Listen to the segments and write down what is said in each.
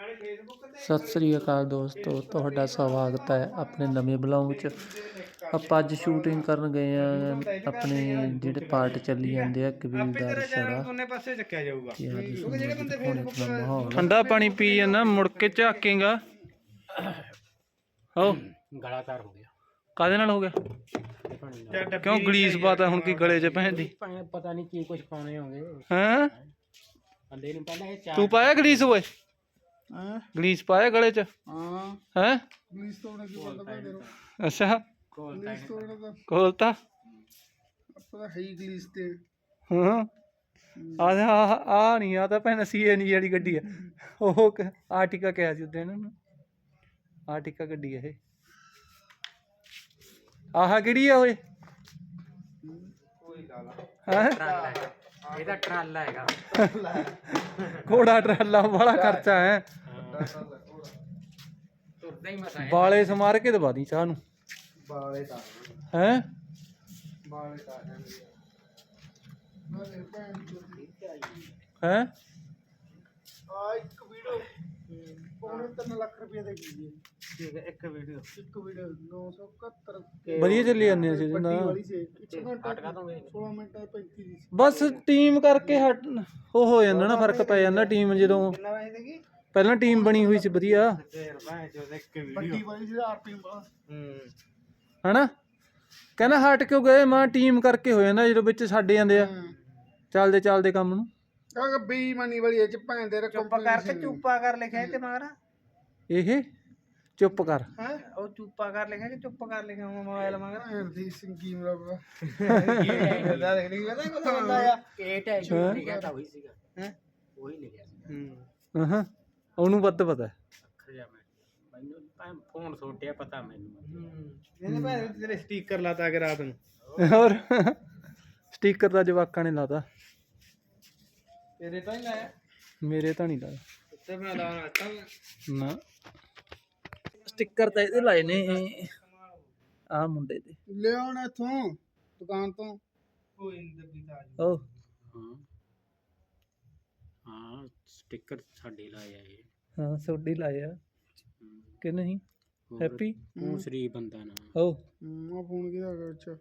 ਸਤਿ ਸ੍ਰੀ ਅਕਾਲ ਦੋਸਤੋ ਤੁਹਾਡਾ ਸਵਾਗਤ ਹੈ ਆਪਣੇ ਨਵੇਂ ਬਲੌਗ 'ਚ ਆਪਾਂ ਅੱਜ ਸ਼ੂਟਿੰਗ ਕਰਨ ਗਏ ਆ ਆਪਣੇ ਜਿਹੜੇ ਪਾਰਟ ਚੱਲੀ ਜਾਂਦੇ ਆ ਕਬੀਲਦਾਰ ਛੜਾ ਦੋਨੇ ਪਾਸੇ ਚੱਕਿਆ ਜਾਊਗਾ। ਠੰਡਾ ਪਾਣੀ ਪੀ ਜਾਂਦਾ ਮੁੜ ਕੇ ਝਾਕੇਗਾ। ਹੋ। ਗਲਾਕਾਰ ਹੋ ਗਿਆ। ਕਾਦੇ ਨਾਲ ਹੋ ਗਿਆ? ਕਿਉਂ ਗਲੀਸ ਪਾਤਾ ਹੁਣ ਕੀ ਗਲੇ 'ਚ ਪੈਂਦੀ ਭਾਵੇਂ ਪਤਾ ਨਹੀਂ ਕੀ ਕੁਝ ਪਾਉਣੇ ਹੋਗੇ ਹੈਂ? ਬੰਦੇ ਨੂੰ ਪਹਿਲਾਂ ਇਹ ਚਾਹ ਤੂੰ ਪਾਇਆ ਗਲੀਸ ਓਏ? ਹਾਂ? ਗਲੀਸ ਪਾਇਆ ਗਲੇ 'ਚ? ਹਾਂ। ਹੈਂ? ਪੁਲਿਸ ਤੋੜਨ ਕੀ ਬੰਦਾ ਭਾਈ ਰੋ ਅੱਛਾ। ਪੁਲਿਸ ਤੋੜਨ ਦਾ। ਖੋਲਤਾ ਆਪਾਂ ਤਾਂ ਹੈ ਹੀ ਗਲੀਸ ਤੇ। ਹਾਂ। ਆ ਆ ਆ ਨਹੀਂ ਆ ਤਾਂ ਭੈਣ ਸੀਏ ਨਹੀਂ ਜਿਹੜੀ ਗੱਡੀ ਆ। ਉਹ ਕ- ਆਰਟਿਕਾ ਕਿਹਾ ਸੀ ਉਹਦੇ ਨੂੰ ਆਰਟਿਕਾ ਗੱਡੀ ਆ ਇਹ। ਆਹ ਕਿਹੜੀ ਆ ਓਏ? ਹੈਂ? ਇਹਦਾ ਟਰਾਲਾ ਹੈਗਾ। ਘੋੜਾ ਟਰਾਲਾ ਵਾਲਾ ਖਰਚਾ ਹੈ। ਤੁਰਦਾ ਹੀ ਮਸਾ ਵਾਲੇ ਸਮਾਰ ਕੇ ਦਵਾ ਦੀ ਚਾਹ ਨੂੰ। ਬਾਲੇ ਤਾਂ ਹੈ? ਬਾਲੇ ਤਾਂ ਚੋਦੀ ਹੈ? ਆ ਇੱਕ ਵੀਡੀਓ। ਪੌਣੇ 3 ਲੱਖ ਰੁਪਏ ਦੇ ਗਈ ਹੈ ਠੀਕ ਹੈ ਇੱਕ ਵੀਡੀਓ। ਇੱਕ ਵੀਡੀਓ 971 ਵਧੀਆ ਚੱਲੀ ਜਾਂਦੀ ਸੀ ਸੀ। 1 ਘੰਟਾ 16 ਮਿੰਟ 35 ਦੀ ਸੀ। ਬਸ ਟੀਮ ਕਰਕੇ ਹਟ ਉਹ ਹੋ ਜਾਂਦਾ ਨਾ ਫ਼ਰਕ ਪੈ ਜਾਂਦਾ ਟੀਮ ਜਦੋਂ ਕਿੰਨਾ ਵਜੇ ਦੇਗੀ ਪਹਿਲਾਂ ਟੀਮ ਬਣੀ ਹੋਈ ਸੀ ਵਧੀਆ। ਵੱਡੀ ਸੀ ਵਾਲਾ ਹਨਾ? ਕਹਿੰਦਾ ਹਟ ਕਿਉਂ ਗਏ? ਮਾਂ ਟੀਮ ਕਰਕੇ ਹੋ ਜਾਂਦਾ ਜਦੋਂ ਵਿੱਚ ਛੱਡ ਜਾਂਦੇ ਆ। ਚੱਲਦੇ ਚੱਲਦੇ ਕੰਮ ਨੂੰ। ਕਾਗਾ ਬੇਈਮਾਨੀ ਵਾਲੀ ਇਹ ਚ ਭੈਣ ਦੇ ਰਕਮ ਚੁੱਪ ਕਰਕੇ ਚੁੱਪਾ ਕਰ ਲਿਖਿਆ ਤੇ ਮਗਰ ਇਹ? ਚੁੱਪ ਕਰ। ਹੈ? ਉਹ ਚੁੱਪਾ ਕਰ ਲਿਖਿਆ ਕਿ ਚੁੱਪ ਕਰ ਲਿਖਿਆ ਮੋਬਾਈਲ ਮਗਰ? ਭੈਣ ਦੀ ਸੰਗੀਮ ਰੱਬ ਇਹਦਾ ਦੇਖ ਲਈ ਪਤਾ ਕੋਈ ਬੰਦਾ ਆ? ਇਹ ਟੈਗ ਲਿਖਿਆ ਤਾਂ ਉਹੀ ਸੀਗਾ। ਹੈ। ਉਹੀ ਲਿਖਿਆ ਸੀ। ਹੂੰ ਹਾਂ। ਉਹਨੂੰ ਵੱਧ ਪਤਾ ਹੈ। ਅੱਖਰ ਜਾ ਮੈਂ। ਮੈਨੂੰ ਤਾਂ ਫੋਨ ਛੋਟਿਆ ਪਤਾ ਮੈਨੂੰ। ਇਹਨੇ ਭਾਵੇਂ ਤੇਰੇ ਸਟicker ਲਾਤਾ ਕਿ ਰਾਤ ਨੂੰ। ਹੋਰ? ਸਟicker ਦਾ ਜਵਾਕਾਂ ਨੇ ਲਾਤਾ। ਤੇਰੇ ਤਾਂ ਹੀ ਲਾਇਆ। ਮੇਰੇ ਤਾਂ ਨਹੀਂ ਲਾਇਆ। ਉੱਤੇ ਮੈਂ ਲਾਉਣਾ ਤਾਂ ਨਾ। ਸਟicker ਤਾਂ ਇਹਦੇ ਲਾਏ ਨੇ। ਆ ਮੁੰਡੇ ਦੇ। ਲਿਆਉਣ ਇਥੋਂ ਦੁਕਾਨ ਤੋਂ। ਕੋਈ ਇੰਦਰ ਵੀ ਤਾਂ ਉਹ ਹਾਂ। ਹਾਂ ਸਟicker ਸਾਡੇ ਲਾਇਆ ਇਹ। ਹਾਂ ਸੋਡੀ ਲਾਇਆ ਕਿ ਨਹੀਂ? ਹੈਪੀ ਦੂਸਰੀ ਬੰਦਾ ਨਾ। ਉਹ ਆ ਫੋਨ ਕਿਹਦਾ ਹੈਗਾ ਅੱਛਾ?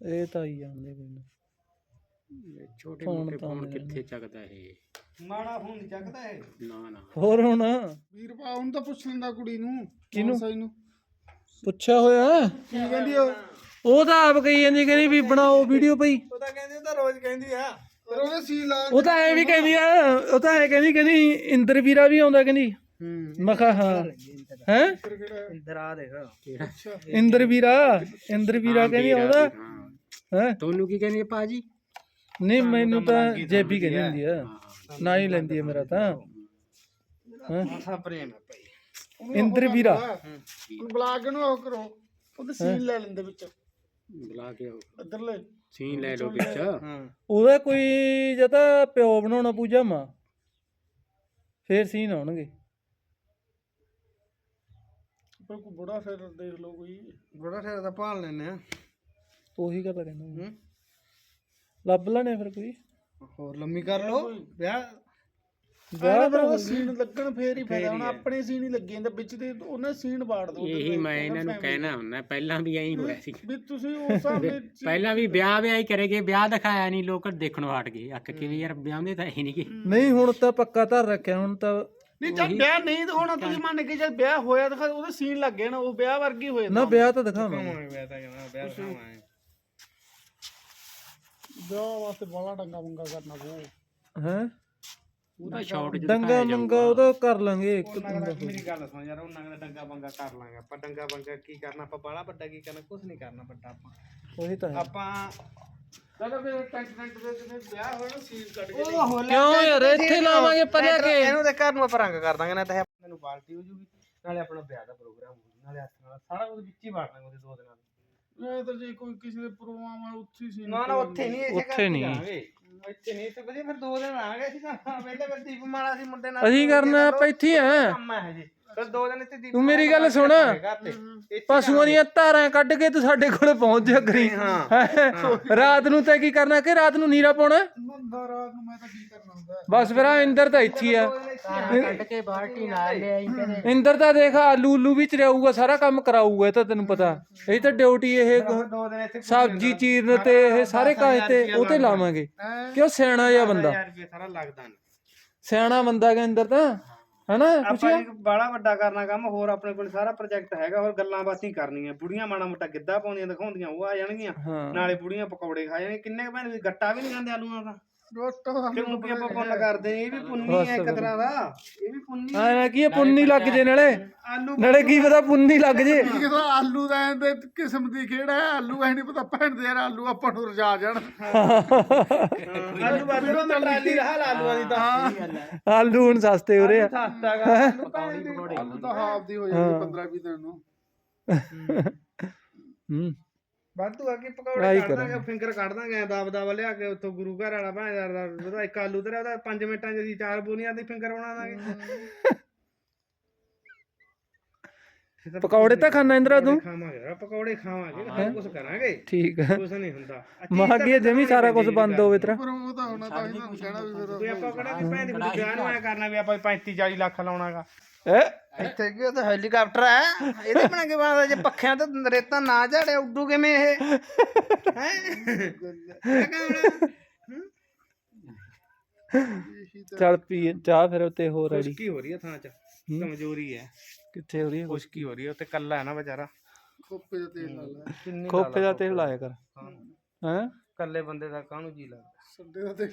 ਇਹ ਤਾਂ ਹੀ ਜਾਂਦੇ ਕੋਈ ਨਾ। ਛੋਟੇ ਫੋਨ ਮੋਟੇ ਤਾਂ ਫੋਨ ਆਉਂਦੇ ਕਿੱਥੇ ਚੱਕਦਾ ਇਹ? ਮਾੜਾ ਫੋਨ ਨਹੀਂ ਚੱਕਦਾ ਇਹ। ਨਾ ਨਾ। ਹੋਰ ਹੁਣ? ਵੀਰ ਪਾ ਉਹਨੂੰ ਤਾਂ ਪੁੱਛ ਲੈਂਦਾ ਕੁੜੀ ਨੂੰ। ਕਿਹਨੂੰ? ਸਾਈ ਨੂੰ। ਪੁੱਛਿਆ ਹੋਇਆ? ਕੀ ਕਹਿੰਦੀ ਉਹ? ਉਹ ਤਾਂ ਆਪ ਕਹੀ ਜਾਂਦੀ ਕਹਿੰਦੀ ਵੀ ਬਣਾਓ ਵੀਡੀਓ ਪਈ ਉਹ ਤਾਂ ਕਹਿੰਦੀ ਉਹ ਤਾਂ ਰੋਜ਼ ਕਹਿੰਦੀ ਆ। ਪਰ ਉਹਨੇ ਸੀ ਲਾ ਉਹ ਤਾਂ ਐ ਵੀ ਕਹਿੰਦੀ ਆ ਉਹ ਤਾਂ ਐ ਕਹਿੰਦੀ ਕਹਿੰਦੀ ਇੰਦਰ ਵੀਰਾ ਵੀ ਆਉਂਦਾ ਕਹਿੰਦੀ। ਹੂੰ ਮੈਂ ਕਿਹਾ ਹਾਂ? ਹੈ ਇੰਦਰ ਆ ਦੇਖ। ਕਿਹੜਾ? ਇੰਦਰ ਵੀਰਾ ਇੰਦਰ ਵੀਰਾ ਕਹਿੰਦੀ ਆਉਂਦਾ। ਹੈ। ਤੁਹਾਨੂੰ ਕੀ ਕਹਿੰਦੀ ਪਾਜੀ ਨਹੀਂ ਮੈਨੂੰ ਤਾਂ ਜੇਬੀ ਕਹਿੰਦੀ ਹੁੰਦੀ ਆ। ਨਾ ਹੀ ਲੈਂਦੀ ਆ ਮੇਰਾ ਤਾਂ। ਹੈਂ? ਮਾਸਾ ਪ੍ਰੇਮ ਹੈ ਭਾਈ। ਇੰਦਰ ਵੀਰਾ ਬੁਲਾ ਕੇ ਨੂੰ ਉਹ ਕਰੋ। ਉਹਦੇ ਸੀਨ ਲੈ ਲੈਂਦੇ ਵਿੱਚ। ਬੁਲਾ ਕੇ ਆਓ ਇੱਧਰਲੇ ਸੀਨ ਲੈ ਲਓ ਵਿੱਚ। ਹਾਂ। ਉਹਦਾ ਕੋਈ ਜਾਂ ਤਾਂ ਪਿਓ ਬਣਾਉਣਾ ਪੂਜਾ ਮਾਂ। ਫੇਰ ਸੀਨ ਆਉਣਗੇ। ਪਰ ਕੋਈ ਬੁੜਾ ਫਿਰ ਦੇਖ ਲਓ ਕੋਈ। ਬੜਾ ਠੇਰਾ ਤਾਂ ਭਾਲ ਲੈਨੇ ਆ। ਉਹੀ ਗੱਲ ਕਹਿੰਦਾ। ਮੈਂ। ਹੂੰ। ਲੱਭ ਲੈਣੇ ਫਿਰ ਕੋਈ। ਹੋਰ ਲੰਮੀ ਕਰ ਲਓ। ਵਿਆਹ ਵਿਆਹ ਦਾ ਸੀਨ ਲੱਗਣ ਫੇਰ ਹੀ ਫਾਇਦਾ ਹੁਣ ਆਪਣੇ ਸੀਨ ਹੀ ਲੱਗੇ ਜਾਂਦੇ ਵਿੱਚ ਦੇ ਉਹਨੇ ਸੀਨ ਬਾੜ ਦੋ ਇਹੀ ਮੈਂ ਇਹਨਾਂ ਨੂੰ ਕਹਿਣਾ ਹੁੰਦਾ ਪਹਿਲਾਂ ਵੀ ਐਂ ਹੋਇਆ ਸੀ ਵੀ ਤੁਸੀਂ ਉਸ ਹਿਸਾਬ ਦੇ ਪਹਿਲਾਂ ਵੀ ਵਿਆਹ ਵਿਆਹ ਹੀ ਕਰੇਗੇ ਵਿਆਹ ਦਿਖਾਇਆ ਨਹੀਂ ਲੋਕ ਦੇਖਣੋਂ ਹਟ ਗਏ ਅੱਕ ਕੇ ਵੀ ਯਾਰ ਵਿਆਹੁੰਦੇ ਤਾਂ ਹੀ ਨਹੀਂ ਗੇ। ਨਹੀਂ ਹੁਣ ਤਾਂ ਪੱਕਾ ਧਰ ਰੱਖਿਆ ਹੁਣ ਤਾਂ ਨਹੀਂ ਜਦ ਵਿਆਹ ਨਹੀਂ ਦਿਖਾਉਣਾ ਤੁਸੀਂ ਮੰਨ ਕੇ ਜਦ ਵਿਆਹ ਹੋਇਆ ਦਿਖਾ ਉਹਦੇ ਸੀਨ ਲੱਗੇ ਨਾ ਉਹ ਵਿਆਹ ਵਰਗੀ ਹੋ ਜਾਂਦਾ। ਨਾ ਵਿਆਹ ਤਾਂ ਦਿਖਾਵਾਂਗੇ। ਵਿਆਹ ਤਾਂ ਵਿਆਹ ਦਿਖਾਵਾਂਗੇ। ਵਿਆਹ ਵਾਸਤੇ ਬਾਲਾ ਡੰਗਾ ਮੰਗਾ ਕਰਨਾ ਪਊ। ਹੈ? ਉਹਦਾ ਸ਼ਾਰਟ ਡੰਗਾ ਮੰਗਾ ਉਹਦਾ ਕਰ ਲਾਂਗੇ ਇੱਕ ਬੰਦਾ ਮੇਰੀ ਗੱਲ ਸੁਣ ਯਾਰ ਉਹਨਾਂ ਦਾ ਡੰਗਾ ਬੰਗਾ ਕਰ ਲਾਂਗੇ ਆਪਾਂ। ਡੰਗਾ ਬੰਗਾ ਕੀ ਕਰਨਾ ਆਪਾਂ ਬਾਲਾ ਵੱਡਾ ਕੀ ਕਰਨਾ ਕੁਝ ਨਹੀਂ ਕਰਨਾ ਵੱਡਾ ਆਪਾਂ। ਉਹੀ ਤਾਂ ਹੈ। ਆਪਾਂ ਚਲੋ ਫਿਰ ਟੈਂਟ ਟੈਂਟ ਦੇ ਵਿਆਹ ਹੋਇਆ ਨਾ ਸੀਨ ਕੱਢ ਕੇ ਕਿਉਂ ਯਾਰ ਇੱਥੇ ਲਾਵਾਂਗੇ ਪਰਿਆ ਕੇ। ਇਹਨੂੰ ਤੇ ਘਰ ਨੂੰ ਆਪਾਂ ਰੰਗ ਕਰ ਦਾਂਗੇ ਨਾ ਤਾਂ ਮੈਨੂੰ ਪਾਰਟੀ ਹੋ ਜੂਗੀ। ਨਾਲੇ ਆਪਣਾ ਵਿਆਹ ਦਾ ਪ੍ਰੋਗਰਾਮ ਹੋ ਨਾਲੇ ਹੱਥ ਨਾਲ ਸਾਰਾ ਕੁਝ ਵਿੱਚ ਹੀ ਵਾੜਨਾ ਉਹਦੇ ਦੋ ਦਿਨਾਂ ਇਹ ਤਾਂ ਜੇ ਕੋਈ ਕਿਸੇ ਦੇ ਪ੍ਰੋਗਰਾਮ ਆ ਉੱਥੇ ਹੀ ਸੀਨ ਨਾ ਨਾ ਉੱਥੇ ਨਹੀਂ ਇਸੇ ਉੱਥੇ ਨਹੀਂ। ਇੱਥੇ ਨਹੀਂ ਇੱਥੇ ਵਧੀਆ ਫਿਰ ਦੋ ਦਿਨ ਪਹਿਲੇ ਫਿਰ ਦੀਪ ਮਾਲਾ ਸੀ ਮੁੰਡੇ ਨਾਲ ਅਸੀਂ ਕਰਨਾ ਆਪਾਂ ਇੱਥੇ ਹੀ ਆ। ਕੰਮ ਹੈ ਜੀ ਫਿਰ ਦੋ ਦਿਨ ਇੱਥੇ ਦੀਪ ਤੂੰ ਮੇਰੀ ਗੱਲ ਸੁਣ। ਪਸ਼ੂਆਂ ਦੀਆਂ ਧਾਰਾਂ ਕੱਢ ਕੇ ਤੂੰ ਸਾਡੇ ਕੋਲੇ ਪਹੁੰਚ ਜਾ ਕਰੀ। ਹੈਂ? ਰਾਤ ਨੂੰ ਤੈਂ ਕੀ ਕਰਨਾ ਕਿ ਰਾਤ ਨੂੰ ਨੀਰਾ ਪਾਉਣਾ? ਬੰਦਾ ਰਾਤ ਨੂੰ ਮੈਂ ਤਾਂ ਕੀ ਕਰਨਾ ਹੁੰਦਾ ਬਸ ਫਿਰ ਆ ਇੰਦਰ ਤਾਂ ਇੱਥੇ ਹੀ ਆ। ਤਾਰਾਂ ਕੱਢ ਕੇ ਬਾਲਟੀ ਨਾਲ ਲੈ ਆਈ ਕਹਿੰਦੇ ਇੰਦਰ ਤਾਂ ਦੇਖ ਆਲੂ ਉਲੂ ਵੀ ਚਰਿਆਊਗਾ ਸਾਰਾ ਕੰਮ ਕਰਾਊਗਾ ਇਹ ਤਾਂ ਤੈਨੂੰ ਪਤਾ। ਇਹ ਤਾਂ ਡਿਊਟੀ ਇਹ ਦੋ ਦਿਨ ਇੱਥੇ ਸਬਜ਼ੀ ਚੀਰਨ ਤੇ ਇਹ ਸਾਰੇ ਕਾਜ ਤੇ ਉਹ ਤੇ ਲਾਵਾਂਗੇ। ਕਿਉਂ ਸਿਆਣਾ ਜਿਹਾ ਬੰਦਾ? ਰੁਪਏ ਸਾਰਾ ਲੱਗਦਾ। ਨਹੀਂ ਸਿਆਣਾ ਬੰਦਾ ਗਾ ਇੰਦਰ ਤਾਂ। ਹਨਾ ਆਪਾਂ ਇੱਕ ਬਾਲਾ ਵੱਡਾ ਕਰਨਾ ਕੰਮ ਹੋਰ ਆਪਣੇ ਕੋਲ ਸਾਰਾ ਪ੍ਰੋਜੈਕਟ ਹੈਗਾ ਹੋਰ ਗੱਲਾਂ ਬਾਤਾਂ ਹੀ ਕਰਨੀਆਂ। ਬੁੜੀਆਂ ਮਾੜਾ ਮੋਟਾ ਗਿੱਧਾ ਪਾਉਂਦੀਆਂ ਦਿਖਾਉਂਦੀਆਂ ਉਹ ਆ ਜਾਣਗੀਆਂ। ਹਾਂ। ਨਾਲੇ ਬੁੜੀਆਂ ਪਕੌੜੇ ਖਾ ਜਾਣਗੇ ਕਿੰਨੇ ਕੁ ਭੈਣ ਗੱਟਾ ਵੀ ਨਹੀਂ ਖਾਂਦੇ ਆਲੂਆਂ ਦਾ? ਰੋਟੋ ਤੇ ਵੀ ਆਪਾਂ ਪੁੰਨ ਕਰਦੇ ਇਹ ਵੀ ਪੁੰਨੀ ਹੈ ਇੱਕ ਤਰ੍ਹਾਂ ਦਾ ਇਹ ਵੀ ਪੁੰਨੀ ਆ। ਨਾ ਕੀ ਇਹ ਪੁੰਨੀ ਲੱਗ ਜੇ ਨਾਲੇ? ਆਲੂ ਨਾਲੇ ਕੀ ਪਤਾ ਪੁੰਨੀ ਲੱਗ ਜੇ? ਕਿਦੋਂ ਆਲੂ ਦਾ ਐਂ ਤੇ ਕਿਸਮ ਦੀ ਖੇਡ ਹੈ ਆਲੂ ਐ ਨਹੀਂ ਪਤਾ ਭੈਣ ਦੇ ਯਾਰ ਆਲੂ ਆਪਾਂ ਨੂੰ ਰਜਾ ਜਾਣ। ਆਲੂ ਬਾਜੂ ਦਾ ਟਰਾਲੀ ਰਹਾ ਆਲੂਆਂ ਦੀ ਤਾਂ ਆਲੂ ਹੁਣ ਸਸਤੇ ਹੋ ਰਹੇ ਆ। ਸਸਤਾ ਗਾ ਆਲੂ ਤਾਂ ਹਾਫ ਦੀ ਹੋ ਜਾਂਦੀ 15 20 ਦਿਨ ਨੂੰ। ਹੂੰ। ਵਾਧੂ ਆ ਕੇ ਪਕੌੜੇ ਕੱਢ ਦਾਂਗੇ। ਫਿੰਗਰ ਕੱਢ ਦਾਂਗੇ ਦਬ ਦਬ ਲਿਆ ਕੇ ਉੱਥੋਂ ਗੁਰੂ ਘਰ ਵਾਲਾ ਭਾਂ ਦਾ ਉਹਦਾ ਇੱਕ ਆਲੂ ਤੇ ਉਹਦਾ 5 ਮਿੰਟਾਂ ਚ ਅਸੀਂ ਚਾਰ ਬੋਲੀਆਂ ਦੀ ਫਿੰਗਰ ਬਣਾ ਦਾਂਗੇ। ਪਕੌੜੇ ਤਾਂ ਖਾਣਾ ਇੰਦਰਾ ਤੂੰ? ਖਾਵਾਂਗੇ ਯਾਰ, ਪਕੌੜੇ ਖਾਵਾਂਗੇ ਹਰ ਕੁਝ ਕਰਾਂਗੇ। ਠੀਕ ਆ ਕੁਝ ਨਹੀਂ ਹੁੰਦਾ। ਮਾਂ ਕੀ ਜਮੀ ਸਾਰਾ ਕੁਝ ਬੰਦ ਹੋਵੇ ਤੇਰਾ। ਪਰ ਉਹ ਤਾਂ ਹੋਣਾ ਤਾਂ ਹੀ ਤੁਹਾਨੂੰ ਕਹਿਣਾ ਵੀ ਫਿਰ ਆਪਾਂ ਕਿਹੜਾ ਵੀ ਭੈਣ ਦੀ ਕੁੜੀ ਵਿਆਹ ਨੂੰ ਐ ਕਰਨਾ ਵੀ ਆਪਾਂ 35 40 ਲੱਖ ਲਾਉਣਾਗਾ। ਹੈ? ਇੱਥੇ ਕੀ ਉਹ ਤਾਂ ਹੈਲੀਕਾਪਟਰ ਹੈ? ਇਹਦੇ ਬਣਾ ਕੇ ਬਣਦਾ ਜੇ ਪੱਖਿਆਂ ਤੇ ਰੇਤਾ ਨਾ ਝਾੜੇ ਉੱਡੂ ਕਿਵੇਂ ਇਹ? ਹੈ? ਚੱਲ ਪੀ ਚਾਹ ਫਿਰ ਉੱਤੇ ਹੋਰ ਰੈਡੀ ਖੁਸ਼ਕੀ ਹੋ ਰਹੀ ਹੈ ਥਾਂ 'ਚ। ਕਮਜ਼ੋਰੀ ਹੈ। ਕਿੱਥੇ ਹੋ ਰਹੀ ਹੈ ਖੁਸ਼ਕੀ? ਹੋ ਰਹੀ ਹੈ ਉੱਤੇ ਕੱਲਾ ਹੈ ਨਾ ਵਿਚਾਰਾ। ਖੋਪੇ ਦਾ ਤੇਲ ਲਾ ਲੈ। ਕਿੰਨੀ ਖੋਪੇ ਦਾ ਤੇਲ ਲਾਇਆ ਕਰ। ਹੈ। ਕੱਲੇ ਬੰਦੇ ਦਾ ਕਾਹਨੂੰ ਜੀ ਲੱਗਦਾ? ਸੰਡੇ ਦਾ ਤੇਲ।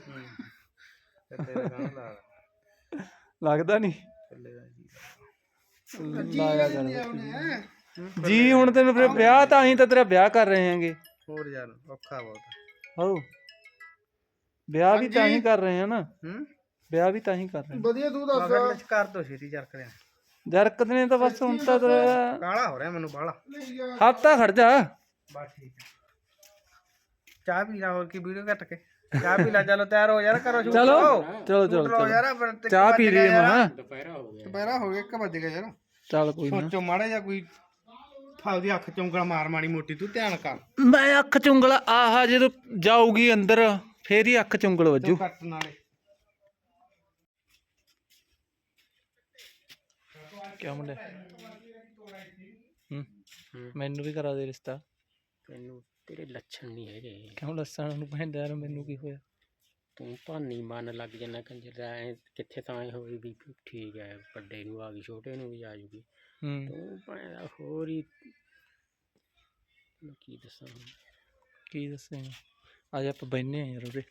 ਕੱਲੇ ਦਾ ਕਾਹਨੂੰ ਲੱਗਦਾ? ਲੱਗਦਾ ਨਹੀਂ। ਕੱਲੇ ਦਾ ਜੀ ਲਾਇਆ ਕਰ ਜੀ ਹੁਣ ਤੈਨੂੰ ਫਿਰ ਵਿਆਹ ਤਾਂ ਅਸੀਂ ਤਾਂ ਤੇਰਾ ਵਿਆਹ ਕਰ ਰਹੇ ਹਾਂਗੇ। ਹੋਰ ਯਾਰ ਔਖਾ ਬਹੁਤ ਹੋ। ਵਿਆਹ ਵੀ ਤਾਂ ਹੀ ਕਰ ਰਹੇ ਹਾਂ ਨਾ। ਹੂੰ? ਵਿਆਹ ਵੀ ਤਾਂ ਹੀ ਕਰ ਰਹੇ ਵਧੀਆ ਤੂੰ ਦੱਸ। ਮਗਰ ਲਸ਼ਕਾਰ ਤੋਂ ਛੇਤੀ ਚਰਕ ਰਿਆ ਜਰਕਤ ਨੇ ਤਾਂ ਬਸ ਹੁਣ ਤਾਂ ਤੇਰਾ ਕਾਲਾ ਹੋ ਰਿਹਾ ਮੈਨੂੰ ਬਾਲਾ ਹਫਤਾ ਖੜ ਜਾ। ਬਸ ਠੀਕ ਹੈ। ਚਾਹ ਪੀ ਲਾ ਹੋਰ ਕੀ ਵੀਡੀਓ ਕੱਟ ਕੇ। ਚਾਹ ਪੀ ਲਾ ਚਲੋ ਤਿਆਰ ਹੋ ਯਾਰ ਕਰੋ ਸ਼ੂਟ ਚਲੋ। ਚਲੋ ਚਲੋ ਲਓ ਚਲੋ। ਯਾਰ ਫਿਰ ਤੇ ਚਾਹ ਪੀ ਵੱਜ ਲਈਏ ਗਿਆ ਮਾਂ ਯਾਰ। ਦੁਪਹਿਰਾ ਹੋ ਗਿਆ 1 ਵਜ ਗਿਆ ਯਾਰ। ਚੱਲ ਕੋਈ ਨਾ। ਸੋਚੋ ਮਾੜਾ ਜਿਹਾ ਕੋਈ ਫਾਉਦੀ ਅੱਖ ਚੌਂਕਲ ਮਾਰ ਮਾੜੀ ਮੋਟੀ ਤੂੰ ਧਿਆਨ ਕਰ। ਮੈਂ ਅੱਖ ਚੁੰਗਲ ਆਹਾ ਜਦੋਂ ਜਾਊਗੀ ਅੰਦਰ ਫੇਰ ਹੀ ਅੱਖ ਚੁੰਗਲ ਵੱਜੂ। ਕੱਟ ਨਾਲੇ। ਮੁੰਡੇ? ਹੂੰ। ਮੈਨੂੰ ਵੀ ਕਰਾ ਦੇ ਰਿਸ਼ਤਾ। ਤੈਨੂੰ ਤੇਰੇ ਲੱਛਣ ਨਹੀਂ ਹੈਗੇ। ਕਿਉਂ ਲੱਸਣ ਨੂੰ ਪੈਂਦਾ ਯਾਰ ਮੈਨੂੰ ਕੀ ਹੋਇਆ? ਤੂੰ ਭਾਨੀ ਮਨ ਲੱਗ ਜੰਨਾ ਕੰਜਰ ਦਾ ਐ ਕਿੱਥੇ ਤਾਂ ਐ ਹੋਈ ਵੀ ਠੀਕ ਹੈ ਵੱਡੇ ਨੂੰ ਆ ਗਈ ਛੋਟੇ ਨੂੰ ਵੀ ਆ ਜੂਗੀ। ਹੂੰ। ਤੂੰ ਹੋਰ ਹੀ ਮੈਂ ਕੀ ਦੱਸਾਂ ਹੁਣ। ਕੀ ਦੱਸੇਂਗਾ ਅੱਜ ਆਪਾਂ ਬੈਨੇ ਆ ਯਾਰ ਉਹਦੇ।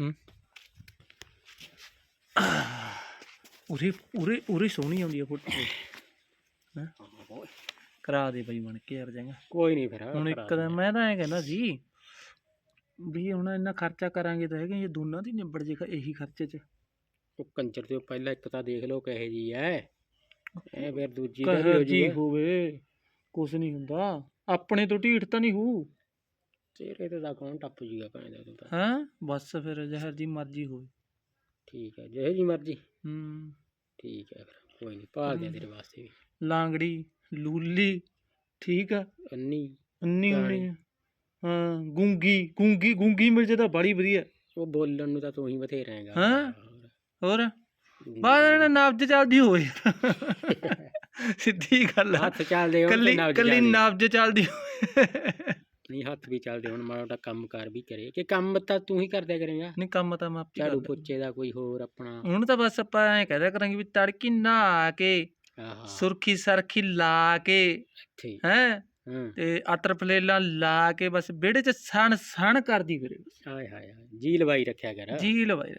ਹੂੰ। ਉਰੇ ਉਰੇ ਉਰੇ ਸੋਹਣੀ ਆਉਂਦੀ ਆ ਫੋਟੋ। ਹੈਂ? ਕਰਾ ਦੇ ਬਈ ਬਣ ਕੇ ਯਾਰ ਜਾਂਗਾ। ਕੋਈ ਨਹੀਂ ਫਿਰ ਹੁਣ ਇੱਕ ਦਿਨ ਮੈਂ ਤਾਂ ਐਂ ਕਹਿੰਦਾ ਸੀ ਵੀ ਹੁਣ ਇੰਨਾ ਖਰਚਾ ਕਰਾਂਗੇ ਤਾਂ ਹੈਗੇ ਇਹ ਦੋਨਾਂ ਦੀ ਨਿਬੜ ਜੇਗਾ ਇਹੀ ਖਰਚੇ 'ਚ। ਉਹ ਕੰਜਰ ਤੋਂ ਪਹਿਲਾਂ ਇੱਕ ਤਾਂ ਦੇਖ ਲਓ ਕਹੇ ਜੀ ਐ। ਐ ਫਿਰ ਦੂਜੀ ਦਾ ਵੀ ਹੋ ਜੀ ਹੋਵੇ ਕੁਛ ਨਹੀਂ ਹੁੰਦਾ। ਆਪਣੇ ਤੋਂ ਢੀਠ ਤਾਂ ਨਹੀਂ ਹੋਊ। ਤੇਰੇ ਤੇ ਤਾਂ ਕੌਣ ਟੱਪ ਜੂਗਾ ਭਾਵੇਂ ਤੂੰ ਤਾਂ। ਹੈਂ? ਬਸ ਫਿਰ ਜ਼ਹਿਰ ਦੀ ਮਰਜ਼ੀ ਹੋਵੇ। ਠੀਕ ਹੈ ਜਿਹੇ ਜੀ ਮਰਜ਼ੀ। ਹੂੰ। ਠੀਕ ਹੈ ਫਿਰ ਕੋਈ ਨਹੀਂ ਭਾਲ ਦੇ ਤੇਰੇ ਵਾਸਤੇ ਵੀ। ਲਾਂਗੜੀ। ਲੂਲੀ ਠੀਕ ਆ? ਅੰਨੀ ਅੰਨੀ ਹਾਂ ਗੂੰਗੀ ਗੂੰਗੀ ਗੂੰਗੀ ਜੇ ਤਾਂ ਬੜੀ ਵਧੀਆ। ਉਹ ਬੋਲਣ ਨੂੰ ਤਾਂ ਤੂੰ ਹੀ ਬਥੇਰਾ ਹੈਗਾ। ਹੈਂ? ਹੋਰ? ਹੋਰ। ਬਾਅਦ ਇਹਨਾਂ ਨਬਜ ਚੱਲਦੀ ਹੋਵੇ। ਸਿੱਧੀ ਗੱਲ ਆ। ਹੱਥ ਚੱਲਦੇ ਹੁਣ ਕੱਲੀ ਕੱਲੀ। ਨਬਜ ਚੱਲਦੀ ਨਹੀਂ ਹੱਥ ਵੀ ਚੱਲਦੇ ਹੁਣ ਮਾੜਾ ਕੰਮ ਕਾਰ ਵੀ ਕਰੇ। ਕਿ ਕੰਮ ਤਾਂ ਤੂੰ ਹੀ ਕਰਦਿਆ ਕਰੇਗਾ। ਨਹੀਂ ਕੰਮ ਤਾਂ ਮੈਂ ਆਪੇ ਝਾੜੂ ਪੋਚੇ ਦਾ ਕੋਈ ਹੋਰ ਆਪਣਾ। ਹੁਣ ਤਾਂ ਬਸ ਆਪਾਂ ਐਂ ਕਹਦਾ ਕਰਾਂਗੇ ਵੀ ਤੜਕੀ ਨਹਾ ਕੇ ਆਹਾ ਸੁਰਖੀ ਸਰਖੀ ਲਾ ਕੇ ਹੈ। ਤੇ ਅਤਰ ਫਲੇਲਾ ਲਾ ਕੇ ਬਸ ਵਿਹੜੇ 'ਚ ਸਣ ਸਣ ਕਰਦੀ ਫਿਰੇ ਹਾਏ ਹਾਏ ਹਾਏ। ਜੀ ਲਵਾਈ ਰੱਖਿਆ ਕਰ। ਜੀ ਲਵਾਈ